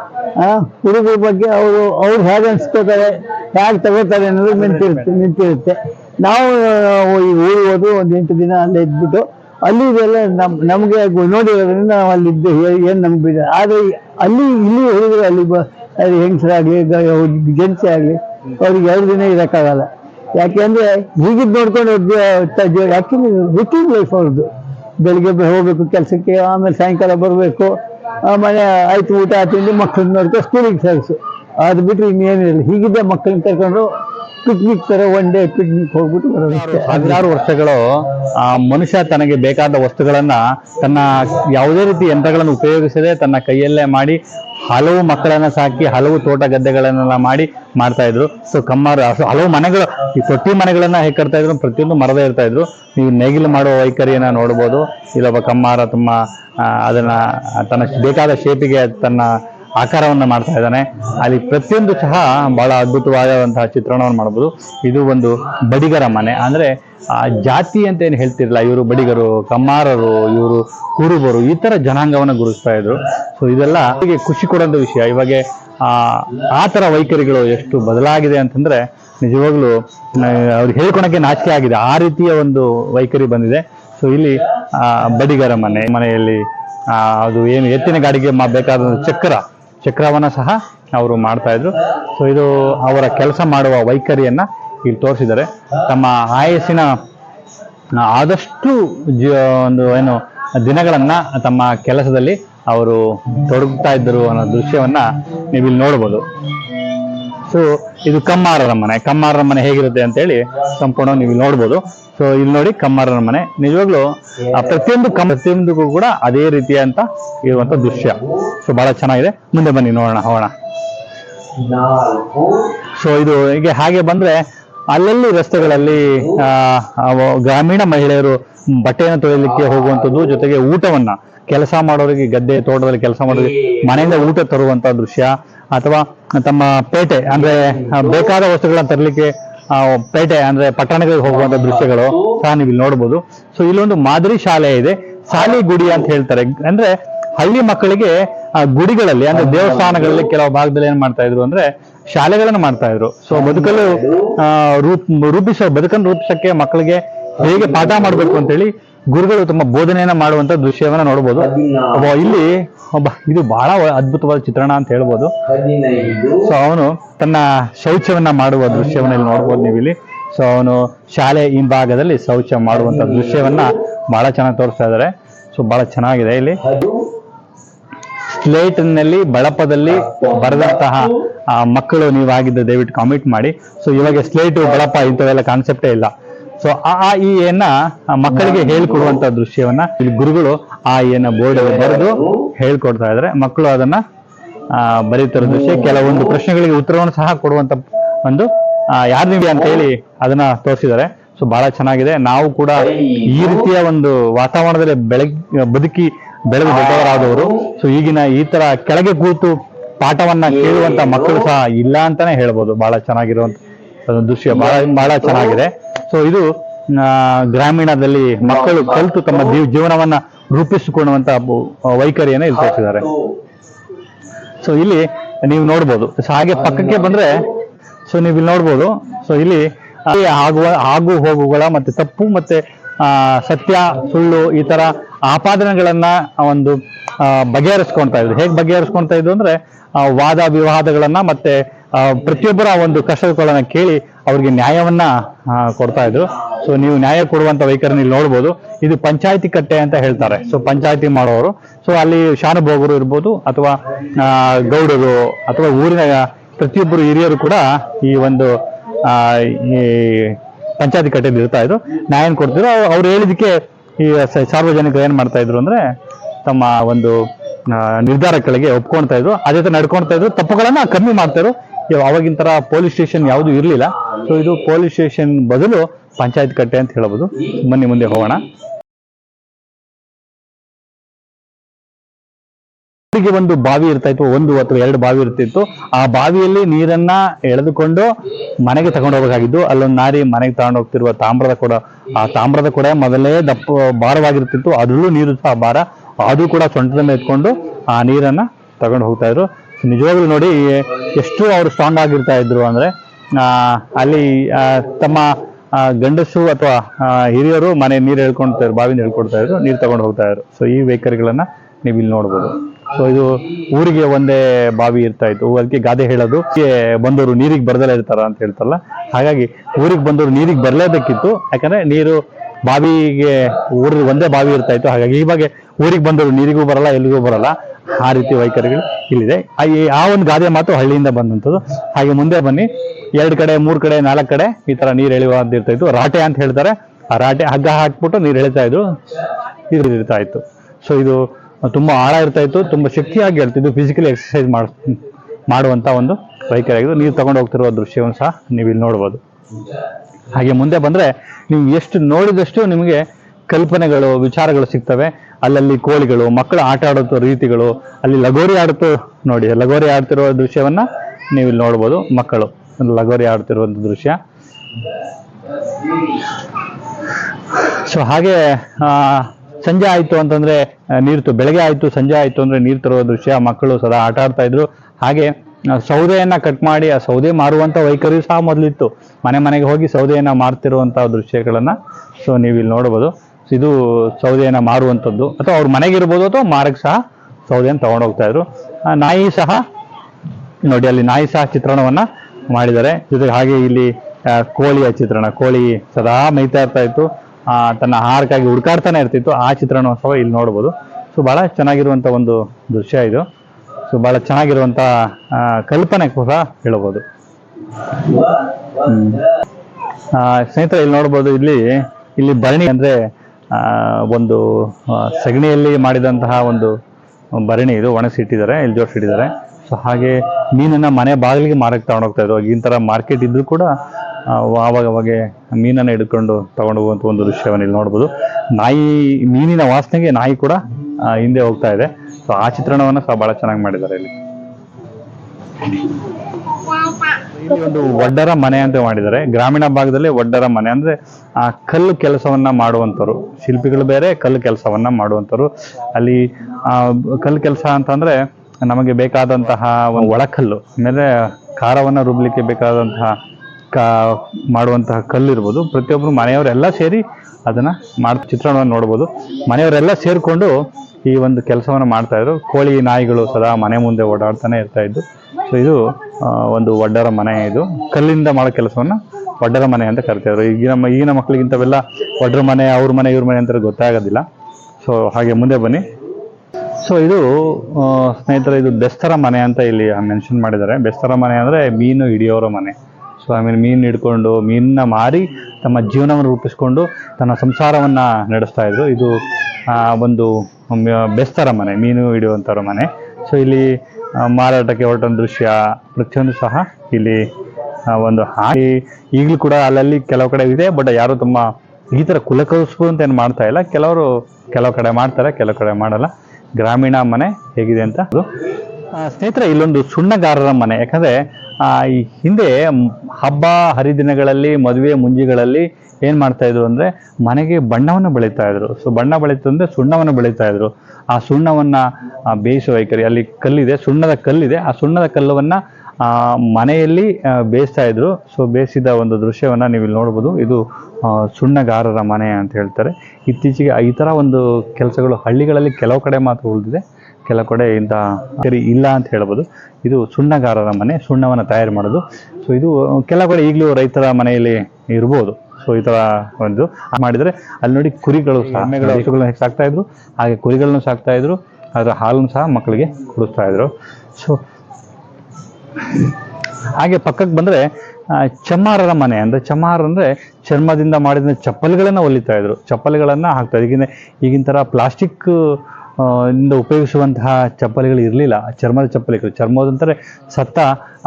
ಹುಡುಗರ ಬಗ್ಗೆ ಅವರು, ಅವ್ರು ಹೇಗೆ ಅನ್ಸ್ಕೋತಾರೆ ಹೇಗೆ ತಗೋತಾರೆ ಅನ್ನೋದು ನಿಂತಿರುತ್ತೆ ನಿಂತಿರುತ್ತೆ. ನಾವು ಈ ಊರು ಹೋದು ಒಂದು ಎಂಟು ದಿನ ಅಲ್ಲೇ ಇದ್ಬಿಟ್ಟು ಅಲ್ಲಿ ಇದೆಲ್ಲ ನಮ್, ನಮಗೆ ನೋಡಿರೋದ್ರಿಂದ ನಾವು ಅಲ್ಲಿ ಇದ್ದೆ ಏನು ನಮ್ಗೆ ಬಿಡ ಆದರೆ ಅಲ್ಲಿ, ಇಲ್ಲಿ ಹೇಳಿದ್ರೆ ಅಲ್ಲಿ ಬ ಹೆಂಗಸರಾಗಲಿ ಜೆಂಟ್ಸೇ ಆಗಲಿ ಅವ್ರಿಗೆ ಎರಡು ದಿನ ಇರೋಕ್ಕಾಗಲ್ಲ. ಯಾಕೆಂದ್ರೆ ಹೀಗಿದ್ದು ನೋಡ್ಕೊಂಡು ಯಾಕೆಂದ್ರೆ ರುಟೀನ್ ಲೈಫ್ ಅವ್ರದ್ದು ಬೆಳಿಗ್ಗೆ ಹೋಗ್ಬೇಕು ಕೆಲಸಕ್ಕೆ, ಆಮೇಲೆ ಸಾಯಂಕಾಲ ಬರಬೇಕು ಆಮೇಲೆ ಆಯ್ತು, ಊಟ ತಿಂದು ಮಕ್ಕಳನ್ನ ನೋಡ್ಕೊಂಡು ಸ್ಕೂಲಿಗೆ ಸೇರಿಸು. ಅದು ಬಿಟ್ಟರೆ ಇನ್ನೇನಿಲ್ಲ. ಹೀಗಿದ್ದ ಮಕ್ಕಳನ್ನ ಕರ್ಕೊಂಡು ಪಿಕ್ನಿಕ್ ತರ ಒನ್ ಡೇ ಪಿಕ್ನಿಕ್ ಹೋಗ್ಬಿಟ್ಟು ಬರೋದು ಹದಿನಾರು ವರ್ಷಗಳು. ಆ ಮನುಷ್ಯ ತನಗೆ ಬೇಕಾದ ವಸ್ತುಗಳನ್ನ ತನ್ನ ಯಾವುದೇ ರೀತಿ ಯಂತ್ರಗಳನ್ನು ಉಪಯೋಗಿಸದೆ ತನ್ನ ಕೈಯಲ್ಲೇ ಮಾಡಿ ಹಲವು ಮಕ್ಕಳನ್ನ ಸಾಕಿ ಹಲವು ತೋಟ ಗದ್ದೆಗಳನ್ನೆಲ್ಲ ಮಾಡಿ ಮಾಡ್ತಾ ಇದ್ರು. ಸೊ ಕಮ್ಮಾರ ಹಲವು ಮನೆಗಳು ಈ ತೊಟ್ಟಿ ಮನೆಗಳನ್ನ ಹೇಗೆ ಕಟ್ತಾ ಇದ್ರು? ಪ್ರತಿಯೊಂದು ಮರದ ಇರ್ತಾ ಇದ್ರು. ನೀವು ನೇಗಿಲು ಮಾಡುವ ವೈಖರಿಯನ್ನ ನೋಡ್ಬೋದು. ಇಲ್ಲೊಬ್ಬ ಕಮ್ಮಾರ ತಮ್ಮ ಆ, ಅದನ್ನ ತನ್ನ ಬೇಕಾದ ಶೇಪಿಗೆ ತನ್ನ ಆಕಾರವನ್ನ ಮಾಡ್ತಾ ಇದ್ದಾನೆ. ಅಲ್ಲಿ ಪ್ರತಿಯೊಂದು ಸಹ ಬಹಳ ಅದ್ಭುತವಾದಂತಹ ಚಿತ್ರಣವನ್ನು ಮಾಡಬಹುದು ಇದು ಒಂದು ಬಡಿಗರ ಮನೆ. ಅಂದ್ರೆ, ಆ, ಜಾತಿ ಅಂತ ಏನು ಹೇಳ್ತಿರಲ್ಲ ಇವರು ಬಡಿಗರು, ಕಮ್ಮಾರರು, ಇವರು ಕುರುಬರು, ಈ ತರ ಜನಾಂಗವನ್ನು ಗುರುತಿಸ್ತಾ ಇದ್ರು. ಸೊ ಇದೆಲ್ಲ ಅವರಿಗೆ ಖುಷಿ ಕೊಡುವಂತ ವಿಷಯ. ಇವಾಗ, ಆ ತರ ವೈಖರಿಗಳು ಎಷ್ಟು ಬದಲಾಗಿದೆ ಅಂತಂದ್ರೆ, ನಿಜವಾಗ್ಲೂ ಅವ್ರು ಹೇಳ್ಕೊಳಕ್ಕೆ ನಾಚಿಕೆ ಆಗಿದೆ. ಆ ರೀತಿಯ ಒಂದು ವೈಖರಿ ಬಂದಿದೆ. ಸೊ ಇಲ್ಲಿ ಬಡಿಗರ ಮನೆ. ಮನೆಯಲ್ಲಿ ಅದು ಏನು ಎತ್ತಿನ ಗಾಡಿಗೆ ಮಾಡಬೇಕಾದ ಚಕ್ರ. ಚಕ್ರವನ್ನ ಸಹ ಅವರು ಮಾಡ್ತಾ ಇದ್ರು. ಸೊ ಇದು ಅವರ ಕೆಲಸ ಮಾಡುವ ವೈಖರಿಯನ್ನ ಇಲ್ಲಿ ತೋರಿಸಿದ್ದಾರೆ. ತಮ್ಮ ಆಯಸ್ಸಿನ ಆದಷ್ಟು ಒಂದು ಏನು, ದಿನಗಳನ್ನ ತಮ್ಮ ಕೆಲಸದಲ್ಲಿ ಅವರು ತೊಡಗ್ತಾ ಇದ್ದರು ಅನ್ನೋ ದೃಶ್ಯವನ್ನ ನೀವು ಇಲ್ಲಿ ನೋಡ್ಬೋದು. ಸೊ ಇದು ಕಮ್ಮಾರರ ಮನೆ. ಕಮ್ಮಾರರ ಮನೆ ಹೇಗಿರುತ್ತೆ ಅಂತ ಹೇಳಿ ಸಂಪೂರ್ಣ ನೀವು ನೋಡ್ಬೋದು. ಸೊ ಇಲ್ಲಿ ನೋಡಿ ಕಮ್ಮಾರರ ಮನೆ. ನಿಜವಾಗ್ಲು ಪ್ರತಿಯೊಂದು ಕಮ್, ಪ್ರತಿಯೊಂದಕ್ಕೂ ಕೂಡ ಅದೇ ರೀತಿಯಂತ ಇರುವಂತ ದೃಶ್ಯ. ಸೊ ಬಹಳ ಚೆನ್ನಾಗಿದೆ. ಮುಂದೆ ಬನ್ನಿ, ನೋಡೋಣ, ಹೋಗೋಣ. ಸೊ ಇದು ಹೀಗೆ ಹಾಗೆ ಬಂದ್ರೆ ಅಲ್ಲಲ್ಲಿ ರಸ್ತೆಗಳಲ್ಲಿ ಗ್ರಾಮೀಣ ಮಹಿಳೆಯರು ಬಟ್ಟೆಯನ್ನು ತೊಳೆಯಲಿಕ್ಕೆ ಹೋಗುವಂಥದ್ದು ಜೊತೆಗೆ ಊಟವನ್ನ ಕೆಲಸ ಮಾಡೋರಿಗೆ ಗದ್ದೆ ತೋಟದಲ್ಲಿ ಕೆಲಸ ಮಾಡೋರಿಗೆ ಮನೆಯಿಂದ ಊಟ ತರುವಂತ ದೃಶ್ಯ ಅಥವಾ ತಮ್ಮ ಪೇಟೆ ಅಂದ್ರೆ ಬೇಕಾದ ವಸ್ತುಗಳನ್ನ ತರಲಿಕ್ಕೆ ಆ, ಪೇಟೆ ಅಂದ್ರೆ ಪಟ್ಟಣಗಳಿಗೆ ಹೋಗುವಂತ ದೃಶ್ಯಗಳು ಸಹ ನೀವು ಇಲ್ಲಿ ನೋಡ್ಬೋದು. ಸೊ ಇಲ್ಲೊಂದು ಮಾದರಿ ಶಾಲೆ ಇದೆ ಸಾಲಿ ಗುಡಿ ಅಂತ ಹೇಳ್ತಾರೆ. ಅಂದ್ರೆ ಹಳ್ಳಿ ಮಕ್ಕಳಿಗೆ ಆ ಗುಡಿಗಳಲ್ಲಿ ಅಂದ್ರೆ ದೇವಸ್ಥಾನಗಳಲ್ಲಿ ಕೆಲವು ಭಾಗದಲ್ಲಿ ಏನ್ ಮಾಡ್ತಾ ಇದ್ರು ಅಂದ್ರೆ ಶಾಲೆಗಳನ್ನು ಮಾಡ್ತಾ ಇದ್ರು. ಸೊ ಬದುಕಲು ಆ, ರೂಪ್ ರೂಪಿಸೋ ಬದುಕನ್ನು ರೂಪಿಸಕ್ಕೆ ಮಕ್ಕಳಿಗೆ ಹೇಗೆ ಪಾಠ ಮಾಡ್ಬೇಕು ಅಂತೇಳಿ ಗುರುಗಳು ತಮ್ಮ ಬೋಧನೆಯನ್ನ ಮಾಡುವಂತ ದೃಶ್ಯವನ್ನ ನೋಡಬಹುದು ಒಬ್ಬ ಇಲ್ಲಿ ಒಬ್ಬ ಇದು ಬಹಳ ಅದ್ಭುತವಾದ ಚಿತ್ರಣ ಅಂತ ಹೇಳ್ಬೋದು. ಸೊ ಅವನು ತನ್ನ ಶೌಚವನ್ನ ಮಾಡುವ ದೃಶ್ಯವನ್ನ ಇಲ್ಲಿ ನೋಡ್ಬೋದು ನೀವು ಇಲ್ಲಿ ಸೊ ಅವನು ಶಾಲೆ ಹಿಂಭಾಗದಲ್ಲಿ ಶೌಚ ಮಾಡುವಂತ ದೃಶ್ಯವನ್ನ ಬಹಳ ಚೆನ್ನಾಗಿ ತೋರಿಸ್ತಾ ಇದ್ದಾರೆ ಸೊ ಬಹಳ ಚೆನ್ನಾಗಿದೆ ಇಲ್ಲಿ. ಸ್ಲೇಟ್ನಲ್ಲಿ ಬಳಪದಲ್ಲಿ ಬರೆದಂತಹ ಮಕ್ಕಳು ನೀವಾಗಿದ್ದ ದಯವಿಟ್ಟು ಕಾಮೆಂಟ್ ಮಾಡಿ. ಸೊ ಇವಾಗ ಸ್ಲೇಟ್ ಬಳಪ ಇಂಥವೆಲ್ಲ ಕಾನ್ಸೆಪ್ಟೇ ಇಲ್ಲ. ಸೊ ಆ ಈ ಆ ಮಕ್ಕಳಿಗೆ ಹೇಳ್ಕೊಡುವಂತ ದೃಶ್ಯವನ್ನ ಇಲ್ಲಿ ಗುರುಗಳು ಆ ಏನ ಬೋರ್ಡ್ ಬರೆದು ಹೇಳ್ಕೊಡ್ತಾ ಇದ್ದಾರೆ. ಮಕ್ಕಳು ಅದನ್ನ ಆ, ಬರೀತಿರೋ ದೃಶ್ಯ. ಕೆಲವೊಂದು ಪ್ರಶ್ನೆಗಳಿಗೆ ಉತ್ತರವನ್ನು ಸಹ ಕೊಡುವಂತ ಒಂದು ಯಾರು ನೀವು ಅಂತ ಹೇಳಿ ಅದನ್ನ ತೋರಿಸಿದ್ದಾರೆ. ಸೊ ಬಹಳ ಚೆನ್ನಾಗಿದೆ. ನಾವು ಕೂಡ ಈ ರೀತಿಯ ಒಂದು ವಾತಾವರಣದಲ್ಲಿ ಬೆಳಗ್ ಬದುಕಿ ಬೆಳೆದು ದೊಡ್ಡವರಾದವರು. ಸೊ ಈಗಿನ ಈ ತರ ಕೆಳಗೆ ಕೂತು ಪಾಠವನ್ನ ಕೇಳುವಂತ ಮಕ್ಕಳು ಸಹ ಇಲ್ಲ ಅಂತಾನೆ ಹೇಳ್ಬೋದು. ಬಹಳ ಚೆನ್ನಾಗಿರುವಂತ ದೃಶ್ಯ. ಬಹಳ ಬಹಳ ಚೆನ್ನಾಗಿದೆ. ಸೊ ಇದು ಆ, ಗ್ರಾಮೀಣದಲ್ಲಿ ಮಕ್ಕಳು ಕಲಿತು ತಮ್ಮ ಜೀವ- ಜೀವನವನ್ನ ರೂಪಿಸಿಕೊಳ್ಳುವಂತ ವೈಖರಿಯನ್ನು ಇಲ್ಲಿ ತೋರಿಸಿದ್ದಾರೆ. ಸೊ ಇಲ್ಲಿ ನೀವು ನೋಡ್ಬೋದು. ಸೊ ಹಾಗೆ ಪಕ್ಕಕ್ಕೆ ಬಂದ್ರೆ ಸೊ ನೀವು ಇಲ್ಲಿ ನೋಡ್ಬೋದು. ಸೊ ಇಲ್ಲಿ ಆಗುವ ಆಗು ಹೋಗುಗಳ ಮತ್ತೆ ತಪ್ಪು ಮತ್ತೆ ಆ, ಸತ್ಯ ಸುಳ್ಳು ಈ ತರ ಆಪಾದನೆಗಳನ್ನ ಒಂದು ಬಗೆಹರಿಸ್ಕೊಳ್ತಾ ಇದ್ರು ಹೇಗೆ ಬಗೆಹರಿಸ್ಕೊಳ್ತಾ ಇದ್ರು ಅಂದ್ರೆ ವಾದ ವಿವಾದಗಳನ್ನ ಮತ್ತೆ ಪ್ರತಿಯೊಬ್ಬರ ಒಂದು ಕಷ್ಟಗಳನ್ನ ಕೇಳಿ ಅವ್ರಿಗೆ ನ್ಯಾಯವನ್ನ ಕೊಡ್ತಾ ಇದ್ರು. ಸೊ ನೀವು ನ್ಯಾಯ ಕೊಡುವಂತ ವೈಖರಿನ ಇಲ್ಲಿ ನೋಡ್ಬೋದು. ಇದು ಪಂಚಾಯತಿ ಕಟ್ಟೆ ಅಂತ ಹೇಳ್ತಾರೆ. ಸೊ ಪಂಚಾಯತಿ ಮಾಡೋರು. ಸೊ ಅಲ್ಲಿ ಶಾನುಭೋಗರು ಇರ್ಬೋದು ಅಥವಾ ಗೌಡರು ಅಥವಾ ಊರಿನ ಪ್ರತಿಯೊಬ್ಬರು ಹಿರಿಯರು ಕೂಡ ಈ ಒಂದು ಈ ಪಂಚಾಯತಿ ಕಟ್ಟೆಯಲ್ಲಿ ಇರ್ತಾ ಇದ್ರು. ನ್ಯಾಯ ಕೊಡ್ತಿದ್ರು. ಅವ್ರು- ಹೇಳಿದಕ್ಕೆ ಈ ಸಾರ್ವಜನಿಕರು ಏನ್ ಮಾಡ್ತಾ ಇದ್ರು ಅಂದ್ರೆ ತಮ್ಮ ಒಂದು ನಿರ್ಧಾರಗಳಿಗೆ ಒಪ್ಕೊಳ್ತಾ ಇದ್ರು. ಅದೇ ತರ ನಡ್ಕೊಳ್ತಾ ಇದ್ರು. ತಪ್ಪುಗಳನ್ನ ಕಮ್ಮಿ ಮಾಡ್ತಾ ಇದ್ರು. ಅವಾಗಿನ ತರ ಪೊಲೀಸ್ ಸ್ಟೇಷನ್ ಯಾವುದು ಇರಲಿಲ್ಲ. ಸೊ ಇದು ಪೊಲೀಸ್ ಸ್ಟೇಷನ್ ಬದಲು ಪಂಚಾಯತ್ ಕಟ್ಟೆ ಅಂತ ಹೇಳಬಹುದು ಬನ್ನಿ, ಮುಂದೆ ಹೋಗೋಣ. ಒಂದು ಬಾವಿ ಇರ್ತಾ ಇತ್ತು, ಒಂದು ಅಥವಾ ಎರಡು ಬಾವಿ ಇರ್ತಿತ್ತು. ಆ ಬಾವಿಯಲ್ಲಿ ನೀರನ್ನ ಎಳೆದುಕೊಂಡು ಮನೆಗೆ ತಗೊಂಡು ಹೋಗಬೇಕಾಗಿದ್ದು ಅಲ್ಲೊಂದು ನಾರಿ ಮನೆಗೆ ತಗೊಂಡು ಹೋಗ್ತಿರುವ ತಾಮ್ರದ ಕೊಡ, ಆ ತಾಮ್ರದ ಕೊಡ ಮೊದಲೇ ದಪ್ಪ, ಭಾರವಾಗಿರ್ತಿತ್ತು. ಅದರಲ್ಲೂ ನೀರು ಸಹ ಭಾರ. ಅದು ಕೂಡ ಸೊಂಟದ ಮೇಲೆ ಎತ್ಕೊಂಡು ಆ ನೀರನ್ನ ತಗೊಂಡು ಹೋಗ್ತಾ ಇದ್ರು. ನಿಜವಾಗ್ಲೂ ನೋಡಿ, ಎಷ್ಟು ಅವರು ಸ್ಟ್ರಾಂಗ್ ಆಗಿರ್ತಾ ಇದ್ರು ಅಂದ್ರೆ ಅಲ್ಲಿ ತಮ್ಮ ಗಂಡಸು ಅಥವಾ ಹಿರಿಯರು ಮನೆ ನೀರು ಹೇಳ್ಕೊಳ್ತಾ ಇದ್ರು ಬಾವಿನ ಹೇಳ್ಕೊಡ್ತಾ ಇದ್ರು, ನೀರು ತಗೊಂಡು ಹೋಗ್ತಾ ಇದ್ರು. ಸೊ ಈ ವೆಹಿಕಲ್ಗಳನ್ನ ನೀವು ಇಲ್ಲಿ ನೋಡ್ಬೋದು. ಸೊ ಇದು ಊರಿಗೆ ಒಂದೇ ಬಾವಿ ಇರ್ತಾ ಇತ್ತು. ಅದಕ್ಕೆ ಗಾದೆ ಹೇಳೋದು ಬಂದವರು ನೀರಿಗೆ ಬರ್ದಲೇ ಇರ್ತಾರ ಅಂತ ಹೇಳ್ತಾರಲ್ಲ. ಹಾಗಾಗಿ ಊರಿಗೆ ಬಂದವರು ನೀರಿಗೆ ಬರಲೇಬೇಕಿತ್ತು. ಯಾಕಂದ್ರೆ ನೀರು ಬಾವಿಗೆ ಊರಿಗೆ ಒಂದೇ ಬಾವಿ ಇರ್ತಾ ಇತ್ತು. ಹಾಗಾಗಿ ಇವಾಗ ಊರಿಗೆ ಬಂದವರು ನೀರಿಗೂ ಬರಲ್ಲ, ಎಲ್ಲಿಗೂ ಬರಲ್ಲ. ಆ ರೀತಿ ವೈಖರಿಗಳು ಇಲ್ಲಿದೆ. ಆ ಒಂದು ಗಾದೆ ಮಾತು ಹಳ್ಳಿಯಿಂದ ಬಂದಂಥದ್ದು. ಹಾಗೆ ಮುಂದೆ ಬನ್ನಿ. ಎರಡು ಕಡೆ, ಮೂರು ಕಡೆ, ನಾಲ್ಕು ಕಡೆ ಈ ತರ ನೀರು ಎಳೆಯುವಂತ ಇರ್ತಾ ಇತ್ತು. ರಾಟೆ ಅಂತ ಹೇಳ್ತಾರೆ. ಆ ರಾಟೆ ಹಗ್ಗ ಹಾಕ್ಬಿಟ್ಟು ನೀರು ಎಳಿತಾ ಇದ್ರು. ಇದು ಇರ್ತಾ ಇತ್ತು. ಸೊ ಇದು ತುಂಬಾ ಆಳ ಇರ್ತಾ ಇತ್ತು. ತುಂಬಾ ಶಕ್ತಿಯಾಗಿ ಹೇಳ್ತಿದ್ದು ಫಿಸಿಕಲಿ ಎಕ್ಸರ್ಸೈಸ್ ಮಾಡ್, ಮಾಡುವಂತ ಒಂದು ವೈಖರಿ ಆಗಿದ್ದು ನೀರು ತಗೊಂಡು ಹೋಗ್ತಿರುವ ದೃಶ್ಯವನ್ನು ಸಹ ನೀವು ಇಲ್ಲಿ ನೋಡ್ಬೋದು. ಹಾಗೆ ಮುಂದೆ ಬಂದ್ರೆ ನೀವು ಎಷ್ಟು ನೋಡಿದಷ್ಟು ನಿಮಗೆ ಕಲ್ಪನೆಗಳು, ವಿಚಾರಗಳು ಸಿಗ್ತವೆ. ಅಲ್ಲಲ್ಲಿ ಕೋಳಿಗಳು, ಮಕ್ಕಳು ಆಟ ಆಡೋ ರೀತಿಗಳು, ಅಲ್ಲಿ ಲಗೋರಿ ಆಡುತ್ತೋ ನೋಡಿ, ಲಗೋರಿ ಆಡ್ತಿರುವ ದೃಶ್ಯವನ್ನ ನೀವು ಇಲ್ಲಿ ನೋಡ್ಬೋದು ಮಕ್ಕಳು. ಲಗೋರಿ ಆಡ್ತಿರುವಂತ ದೃಶ್ಯ. ಸೊ ಹಾಗೆ ಸಂಜೆ ಆಯ್ತು ಅಂತಂದ್ರೆ ನೀರು ಬೆಳಗ್ಗೆ ಆಯ್ತು, ಸಂಜೆ ಆಯ್ತು ಅಂದ್ರೆ ನೀರು ತರುವ ದೃಶ್ಯ, ಮಕ್ಕಳು ಸದಾ ಆಟ ಆಡ್ತಾ ಇದ್ರು. ಹಾಗೆ ಸೌದೆಯನ್ನು ಕಟ್ ಮಾಡಿ, ಆ ಸೌದೆ ಮಾರುವಂತ ವೈಖರಿಯು ಸಹ ಮೊದಲಿತ್ತು. ಮನೆ ಮನೆಗೆ ಹೋಗಿ ಸೌದೆಯನ್ನ ಮಾರ್ತಿರುವಂತಹ ದೃಶ್ಯಗಳನ್ನ ಸೊ ನೀವು ಇಲ್ಲಿ ನೋಡಬಹುದು ಇದು ಸೌದೆಯನ್ನು ಮಾರುವಂಥದ್ದು ಅಥವಾ ಅವ್ರ ಮನೆಗೆ ಇರ್ಬೋದು ಅಥವಾ ಮಾರಕ್ಕೆ ಸಹ ಸೌದೆಯನ್ನು ತಗೊಂಡು ಹೋಗ್ತಾ ಇದ್ರು ನಾಯಿ ಸಹ, ನೋಡಿ ಅಲ್ಲಿ ನಾಯಿ ಸಹ ಚಿತ್ರಣವನ್ನ ಮಾಡಿದ್ದಾರೆ. ಜೊತೆಗೆ ಹಾಗೆ ಇಲ್ಲಿ ಕೋಳಿಯ ಚಿತ್ರಣ. ಕೋಳಿ ಸದಾ ಮೇಯ್ತಾ ಇರ್ತಾ ಇತ್ತು. ತನ್ನ ಆಹಾರಕ್ಕಾಗಿ ಹುಡುಕಾಡ್ತಾನೆ ಇರ್ತಿತ್ತು. ಆ ಚಿತ್ರಣ ಸಹ ಇಲ್ಲಿ ನೋಡ್ಬೋದು. ಸೊ, ಬಹಳ ಚೆನ್ನಾಗಿರುವಂಥ ಒಂದು ದೃಶ್ಯ ಇದು. ಸೊ, ಬಹಳ ಚೆನ್ನಾಗಿರುವಂಥ ಕಲ್ಪನೆ ಕೂಡ ಹೇಳ್ಬೋದು. ಸ್ನೇಹಿತರೆ, ಇಲ್ಲಿ ನೋಡ್ಬೋದು, ಇಲ್ಲಿ ಇಲ್ಲಿ ಭರಣಿ ಅಂದ್ರೆ ಒಂದು ಸಗಣಿಯಲ್ಲಿ ಮಾಡಿದಂತಹ ಒಂದು ಭರಣಿ ಇದು ಒಣಸಿಟ್ಟಿದ್ದಾರೆ ಇಲ್ಲಿ ಜೋಡಿಸಿಟ್ಟಿದ್ದಾರೆ ಸೊ ಹಾಗೆ ಮೀನನ್ನ ಮನೆ ಬಾಗಿಲಿಗೆ ಮಾರಕ್ಕೆ ತಗೊಂಡು ಹೋಗ್ತಾ ಇದ್ರು. ಈ ತರ ಮಾರ್ಕೆಟ್ ಇದ್ರೂ ಕೂಡ ಅವಾಗ ಅವಾಗ ಮೀನನ್ನ ಹಿಡ್ಕೊಂಡು ತಗೊಂಡು ಹೋಗುವಂತ ಒಂದು ದೃಶ್ಯವನ್ನು ಇಲ್ಲಿ ನೋಡ್ಬೋದು. ನಾಯಿ, ಮೀನಿನ ವಾಸನೆಗೆ ನಾಯಿ ಕೂಡ ಹಿಂದೆ ಹೋಗ್ತಾ ಇದೆ. ಸೊ ಆ ಚಿತ್ರಣವನ್ನ ಸಹ ಬಹಳ ಚೆನ್ನಾಗಿ ಮಾಡಿದ್ದಾರೆ ಇಲ್ಲಿ. ಇಲ್ಲಿ ಒಂದು ಒಡ್ಡರ ಮನೆ ಅಂತ ಮಾಡಿದ್ದಾರೆ. ಗ್ರಾಮೀಣ ಭಾಗದಲ್ಲಿ ಒಡ್ಡರ ಮನೆ. ಅಂದ್ರೆ, ಆ ಕಲ್ಲು ಕೆಲಸವನ್ನ ಮಾಡುವಂತರು ಶಿಲ್ಪಿಗಳು ಬೇರೆ, ಕಲ್ಲು ಕೆಲಸವನ್ನ ಮಾಡುವಂತರು ಅಲ್ಲಿ, ಆ, ಕಲ್ಲು ಕೆಲಸ ಅಂತಂದ್ರೆ, ನಮಗೆ ಬೇಕಾದಂತಹ ಒಂದು ಒಳಕಲ್ಲು. ಆಮೇಲೆ, ಖಾರವನ್ನ ರುಬ್ಲಿಕ್ಕೆ ಬೇಕಾದಂತಹ ಕಾ, ಮಾಡುವಂತಹ ಕಲ್ಲು ಇರ್ಬೋದು. ಪ್ರತಿಯೊಬ್ಬರು ಮನೆಯವರೆಲ್ಲ ಸೇರಿ ಅದನ್ನ ಮಾಡ್, ಚಿತ್ರಣವನ್ನು ನೋಡ್ಬೋದು. ಮನೆಯವರೆಲ್ಲ ಸೇರ್ಕೊಂಡು ಈ ಒಂದು ಕೆಲಸವನ್ನು ಮಾಡ್ತಾ ಇದ್ರು. ಕೋಳಿ ನಾಯಿಗಳು ಸದಾ ಮನೆ ಮುಂದೆ ಓಡಾಡ್ತಾನೆ ಇರ್ತಾ ಇದ್ದು. ಸೊ ಇದು ಒಂದು ಒಡ್ಡರ ಮನೆ ಇದು. ಕಲ್ಲಿಂದ ಮಾಡೋ ಕೆಲಸವನ್ನು ಒಡ್ಡರ ಮನೆ ಅಂತ ಕರಿತಾಯಿದ್ರು ಈಗಿನ ಈಗಿನ ಮಕ್ಕಳಿಗಿಂತವೆಲ್ಲ ಒಡ್ಡರ ಮನೆ, ಅವ್ರ ಮನೆ, ಇವ್ರ ಮನೆ ಅಂತ ಗೊತ್ತಾಗೋದಿಲ್ಲ. ಸೊ ಹಾಗೆ ಮುಂದೆ ಬನ್ನಿ. ಸೊ ಇದು ಸ್ನೇಹಿತರೆ, ಇದು ಬೆಸ್ತರ ಮನೆ ಅಂತ ಇಲ್ಲಿ ಮೆನ್ಷನ್ ಮಾಡಿದ್ದಾರೆ. ಬೆಸ್ತರ ಮನೆ ಅಂದರೆ ಮೀನು ಹಿಡಿಯೋರ ಮನೆ. ಸೊ ಆಮೇಲೆ ಮೀನು ಹಿಡ್ಕೊಂಡು, ಮೀನನ್ನ ಮಾರಿ ತಮ್ಮ ಜೀವನವನ್ನು ರೂಪಿಸ್ಕೊಂಡು ತನ್ನ ಸಂಸಾರವನ್ನು ನಡೆಸ್ತಾ ಇದ್ರು. ಇದು ಒಂದು ಬೆಸ್ತರ ಮನೆ, ಮೀನು ಹಿಡಿಯುವಂಥವ್ರ ಮನೆ. ಸೊ ಇಲ್ಲಿ ಮಾರಾಟಕ್ಕೆ ಹೊರಟ ದೃಶ್ಯ ಪ್ರತಿಯೊಂದು ಸಹ ಇಲ್ಲಿ ಒಂದು ಹಾಗೆ ಈಗಲೂ ಕೂಡ ಅಲ್ಲಲ್ಲಿ ಕೆಲವು ಕಡೆ ಇದೆ, ಬಟ್ ಯಾರು ತುಂಬ ಈ ಥರ ಕುಲಕೌಸ್ಬು ಅಂತ ಏನು ಮಾಡ್ತಾ ಇಲ್ಲ. ಕೆಲವರು ಕೆಲವು ಕಡೆ ಮಾಡ್ತಾರೆ, ಕೆಲವು ಕಡೆ ಮಾಡಲ್ಲ. ಗ್ರಾಮೀಣ ಮನೆ ಹೇಗಿದೆ ಅಂತ ಅದು. ಸ್ನೇಹಿತರೆ, ಇಲ್ಲೊಂದು ಸುಣ್ಣಗಾರರ ಮನೆ. ಯಾಕಂದರೆ ಈ ಹಿಂದೆ ಹಬ್ಬ ಹರಿದಿನಗಳಲ್ಲಿ, ಮದುವೆ ಮುಂಜಿಗಳಲ್ಲಿ ಏನ್ ಮಾಡ್ತಾ ಇದ್ರು ಅಂದ್ರೆ ಮನೆಗೆ ಬಣ್ಣವನ್ನು ಬೆಳೀತಾ ಇದ್ರು. ಸೊ ಬಣ್ಣ ಬೆಳೀತು ಅಂದ್ರೆ ಸುಣ್ಣವನ್ನು ಬೆಳೀತಾ ಇದ್ರು. ಆ ಸುಣ್ಣವನ್ನ ಬೇಯಿಸುವ ವೈಖರಿ, ಅಲ್ಲಿ ಕಲ್ಲಿದೆ, ಸುಣ್ಣದ ಕಲ್ಲಿದೆ. ಆ ಸುಣ್ಣದ ಕಲ್ಲವನ್ನ ಮನೆಯಲ್ಲಿ ಬೇಯಿಸ್ತಾ ಇದ್ರು. ಸೊ ಬೇಯಿಸಿದ ಒಂದು ದೃಶ್ಯವನ್ನ ನೀವು ಇಲ್ಲಿ ನೋಡ್ಬೋದು. ಇದು ಸುಣ್ಣಗಾರರ ಮನೆ ಅಂತ ಹೇಳ್ತಾರೆ. ಇತ್ತೀಚೆಗೆ ಈ ಥರ ಒಂದು ಕೆಲಸಗಳು ಹಳ್ಳಿಗಳಲ್ಲಿ ಕೆಲವು ಕಡೆ ಮಾತ್ರ ಉಳಿದಿದೆ. ಕೆಲವು ಕಡೆ ಇಂಥ ಸರಿ ಇಲ್ಲ ಅಂತ ಹೇಳ್ಬೋದು. ಇದು ಸುಣ್ಣಗಾರರ ಮನೆ, ಸುಣ್ಣವನ್ನು ತಯಾರು ಮಾಡೋದು. ಸೊ ಇದು ಕೆಲವು ಕಡೆ ಈಗಲೂ ರೈತರ ಮನೆಯಲ್ಲಿ ಇರ್ಬೋದು. ಸೊ ಈ ಥರ ಒಂದು ಮಾಡಿದರೆ ಅಲ್ಲಿ ನೋಡಿ ಕುರಿಗಳು ಸಹ ಎಮ್ಮೆಗಳು ಹಸುಗಳನ್ನ ಸಾಕ್ತಾ ಇದ್ರು. ಹಾಗೆ ಕುರಿಗಳನ್ನು ಸಾಕ್ತಾ ಇದ್ರು. ಅದರ ಹಾಲನ್ನು ಸಹ ಮಕ್ಕಳಿಗೆ ಕುಡಿಸ್ತಾ ಇದ್ರು. ಸೊ ಹಾಗೆ ಪಕ್ಕಕ್ಕೆ ಬಂದ್ರೆ ಚಮ್ಮಾರರ ಮನೆ ಅಂದ್ರೆ ಚಮ್ಮಾರ ಅಂದ್ರೆ ಚರ್ಮದಿಂದ ಮಾಡಿದ ಚಪ್ಪಲಿಗಳನ್ನ ಹೊಲಿತಾ ಇದ್ರು. ಚಪ್ಪಲಿಗಳನ್ನ ಹಾಕ್ತಾ ಈಗಿನ ಈಗಿನ ತರ ಪ್ಲಾಸ್ಟಿಕ್ ಇಂದ ಉಪಯೋಗಿಸುವಂತಹ ಚಪ್ಪಲಿಗಳು ಇರಲಿಲ್ಲ. ಚರ್ಮದ ಚಪ್ಪಲಿಗಳು. ಚರ್ಮದಂತಾರೆ ಸತ್ತ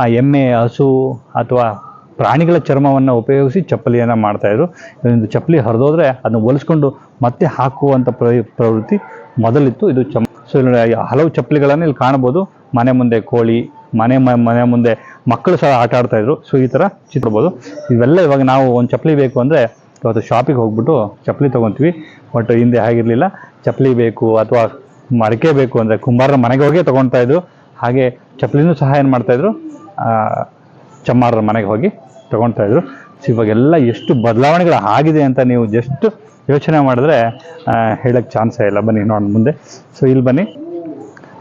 ಆ ಎಮ್ಮೆ ಹಸು ಅಥವಾ ಪ್ರಾಣಿಗಳ ಚರ್ಮವನ್ನು ಉಪಯೋಗಿಸಿ ಚಪ್ಪಲಿಯನ್ನು ಮಾಡ್ತಾಯಿದ್ರು ಇದೊಂದು ಚಪ್ಪಲಿ ಹರಿದೋದ್ರೆ ಅದನ್ನು ಹೊಲಿಸ್ಕೊಂಡು ಮತ್ತೆ ಹಾಕುವಂಥ ಪ್ರ- ಪ್ರವೃತ್ತಿ ಮೊದಲಿತ್ತು. ಇದು ಚಮ್, ಸೊ ಹಲವು ಚಪ್ಪಲಿಗಳನ್ನು ಇಲ್ಲಿ ಕಾಣಬಹುದು ಮನೆ ಮುಂದೆ ಕೋಳಿ, ಮನೆ ಮನೆ ಮುಂದೆ ಮಕ್ಕಳು ಸಹ ಆಟ ಆಡ್ತಾಯಿದ್ರು ಸೊ ಈ ಥರ ಚಿತ್ರಬೋದು ಇವೆಲ್ಲ ಇವಾಗ ನಾವು ಒಂದು ಚಪ್ಪಲಿ ಬೇಕು ಅಂದರೆ ಇವತ್ತು ಶಾಪಿಗೆ ಹೋಗ್ಬಿಟ್ಟು ಚಪ್ಪಲಿ ತೊಗೊತೀವಿ. ಬಟ್ ಹಿಂದೆ ಆಗಿರಲಿಲ್ಲ ಚಪ್ಪಲಿ ಬೇಕು ಅಥವಾ ಮಡಕೆ ಬೇಕು ಅಂದರೆ ಕುಂಬಾರರ ಮನೆಗೆ ಹೋಗಿ ತೊಗೊಳ್ತಾ ಇದ್ರು. ಹಾಗೆ ಚಪ್ಪಲಿನೂ ಸಹ ಏನು ಮಾಡ್ತಾಯಿದ್ರು ಚಮ್ಮಾರರ ಮನೆಗೆ ಹೋಗಿ ತಗೊಳ್ತಾ ಇದ್ರು. ಸೊ ಇವಾಗೆಲ್ಲ ಎಷ್ಟು ಬದಲಾವಣೆಗಳು ಆಗಿದೆ ಅಂತ ನೀವು ಜಸ್ಟ್ ಯೋಚನೆ ಮಾಡಿದ್ರೆ ಹೇಳಕ್ಕೆ ಚಾನ್ಸೇ ಇಲ್ಲ. ಬನ್ನಿ ನೋಡೋಣ ಮುಂದೆ. ಸೊ ಇಲ್ಲಿ ಬನ್ನಿ.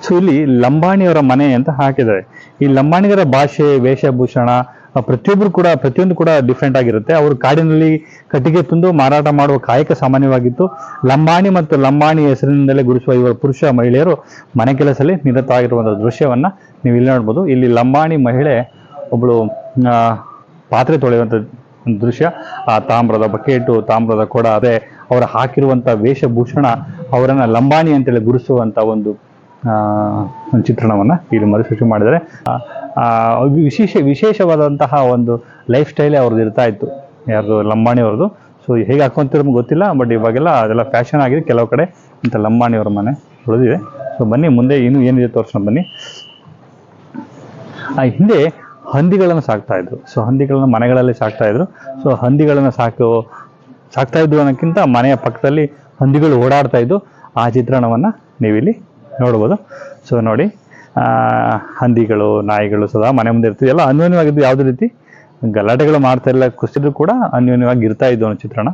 ಸೊ ಇಲ್ಲಿ ಲಂಬಾಣಿಯವರ ಮನೆ ಅಂತ ಹಾಕಿದ್ದಾರೆ. ಈ ಲಂಬಾಣಿಗರ ಭಾಷೆ, ವೇಷಭೂಷಣ ಪ್ರತಿಯೊಬ್ಬರು ಕೂಡ, ಪ್ರತಿಯೊಂದು ಕೂಡ ಡಿಫ್ರೆಂಟ್ ಆಗಿರುತ್ತೆ. ಅವರು ಕಾಡಿನಲ್ಲಿ ಕಟ್ಟಿಗೆ ತುಂಡು ಮಾರಾಟ ಮಾಡುವ ಕಾಯಕ ಸಾಮಾನ್ಯವಾಗಿತ್ತು. ಲಂಬಾಣಿ ಮತ್ತು ಲಂಬಾಣಿ ಹೆಸರಿನಿಂದಲೇ ಗುರುಸುವ ಇವರ ಪುರುಷ ಮಹಿಳೆಯರು ಮನೆ ಕೆಲಸದಲ್ಲಿ ನಿರತವಾಗಿರುವಂಥ ದೃಶ್ಯವನ್ನ ನೀವು ಇಲ್ಲಿ ನೋಡ್ಬೋದು. ಇಲ್ಲಿ ಲಂಬಾಣಿ ಮಹಿಳೆ ಒಬ್ಬಳು ಪಾತ್ರೆ ತೊಳೆಯುವಂಥ ದೃಶ್ಯ, ಆ ತಾಮ್ರದ ಬಕೆಟು, ತಾಮ್ರದ ಕೊಡ, ಅದೇ ಅವರು ಹಾಕಿರುವಂಥ ವೇಷಭೂಷಣ, ಅವರನ್ನು ಲಂಬಾಣಿ ಅಂತೇಳಿ ಗುರುಸುವಂಥ ಒಂದು ಒಂದು ಚಿತ್ರಣವನ್ನ ಇಲ್ಲಿ ಮರುಸೃಷ್ಟಿ ಅದು ವಿಶೇಷ, ವಿಶೇಷವಾದಂತಹ ಒಂದು ಲೈಫ್ ಸ್ಟೈಲೇ ಅವ್ರದ್ದು ಇರ್ತಾ ಇತ್ತು. ಯಾರ್ದು ಲಂಬಾಣಿ ಅವ್ರದ್ದು. ಸೊ ಹೇಗೆ ಹಾಕೊಂತಿರೋ ಗೊತ್ತಿಲ್ಲ, ಬಟ್ ಇವಾಗೆಲ್ಲ ಅದೆಲ್ಲ ಫ್ಯಾಷನ್ ಆಗಿದೆ. ಕೆಲವು ಕಡೆ ಇಂಥ ಲಂಬಾಣಿಯವರ ಮನೆ ಉಳಿದಿದೆ. ಸೊ ಬನ್ನಿ, ಮುಂದೆ ಇನ್ನೂ ಏನಿದೆ ತೋರಿಸೋಣ ಬನ್ನಿ. ಆ, ಹಿಂದೆ ಹಂದಿಗಳನ್ನು ಸಾಕ್ತಾ ಇದ್ರು. ಸೊ ಹಂದಿಗಳನ್ನು ಮನೆಗಳಲ್ಲಿ ಸಾಕ್ತಾ ಇದ್ರು. ಸೊ ಹಂದಿಗಳನ್ನು ಸಾಕು, ಸಾಕ್ತಾ ಇದ್ರು ಅನ್ನೋಕ್ಕಿಂತ ಮನೆಯ ಪಕ್ಕದಲ್ಲಿ ಹಂದಿಗಳು ಓಡಾಡ್ತಾ ಇದ್ದು, ಆ ಚಿತ್ರಣವನ್ನ ನೀವಿಲ್ಲಿ ನೋಡ್ಬೋದು. ಸೊ ನೋಡಿ ಹಂದಿಗಳು, ನಾಯಿಗಳು ಸದಾ ಮನೆ ಮುಂದೆ ಇರ್ತಿದೆ ಎಲ್ಲ ಅನ್ಯೋನ್ಯವಾಗಿದ್ದು ಯಾವುದೇ ರೀತಿ ಗಲಾಟೆಗಳು ಮಾಡ್ತಾ ಇಲ್ಲ ಕುಸಿದ್ರು ಕೂಡ ಅನ್ಯೋನ್ಯವಾಗಿ ಇರ್ತಾ ಇದ್ದು ಅನ್ನೋ ಚಿತ್ರಣ.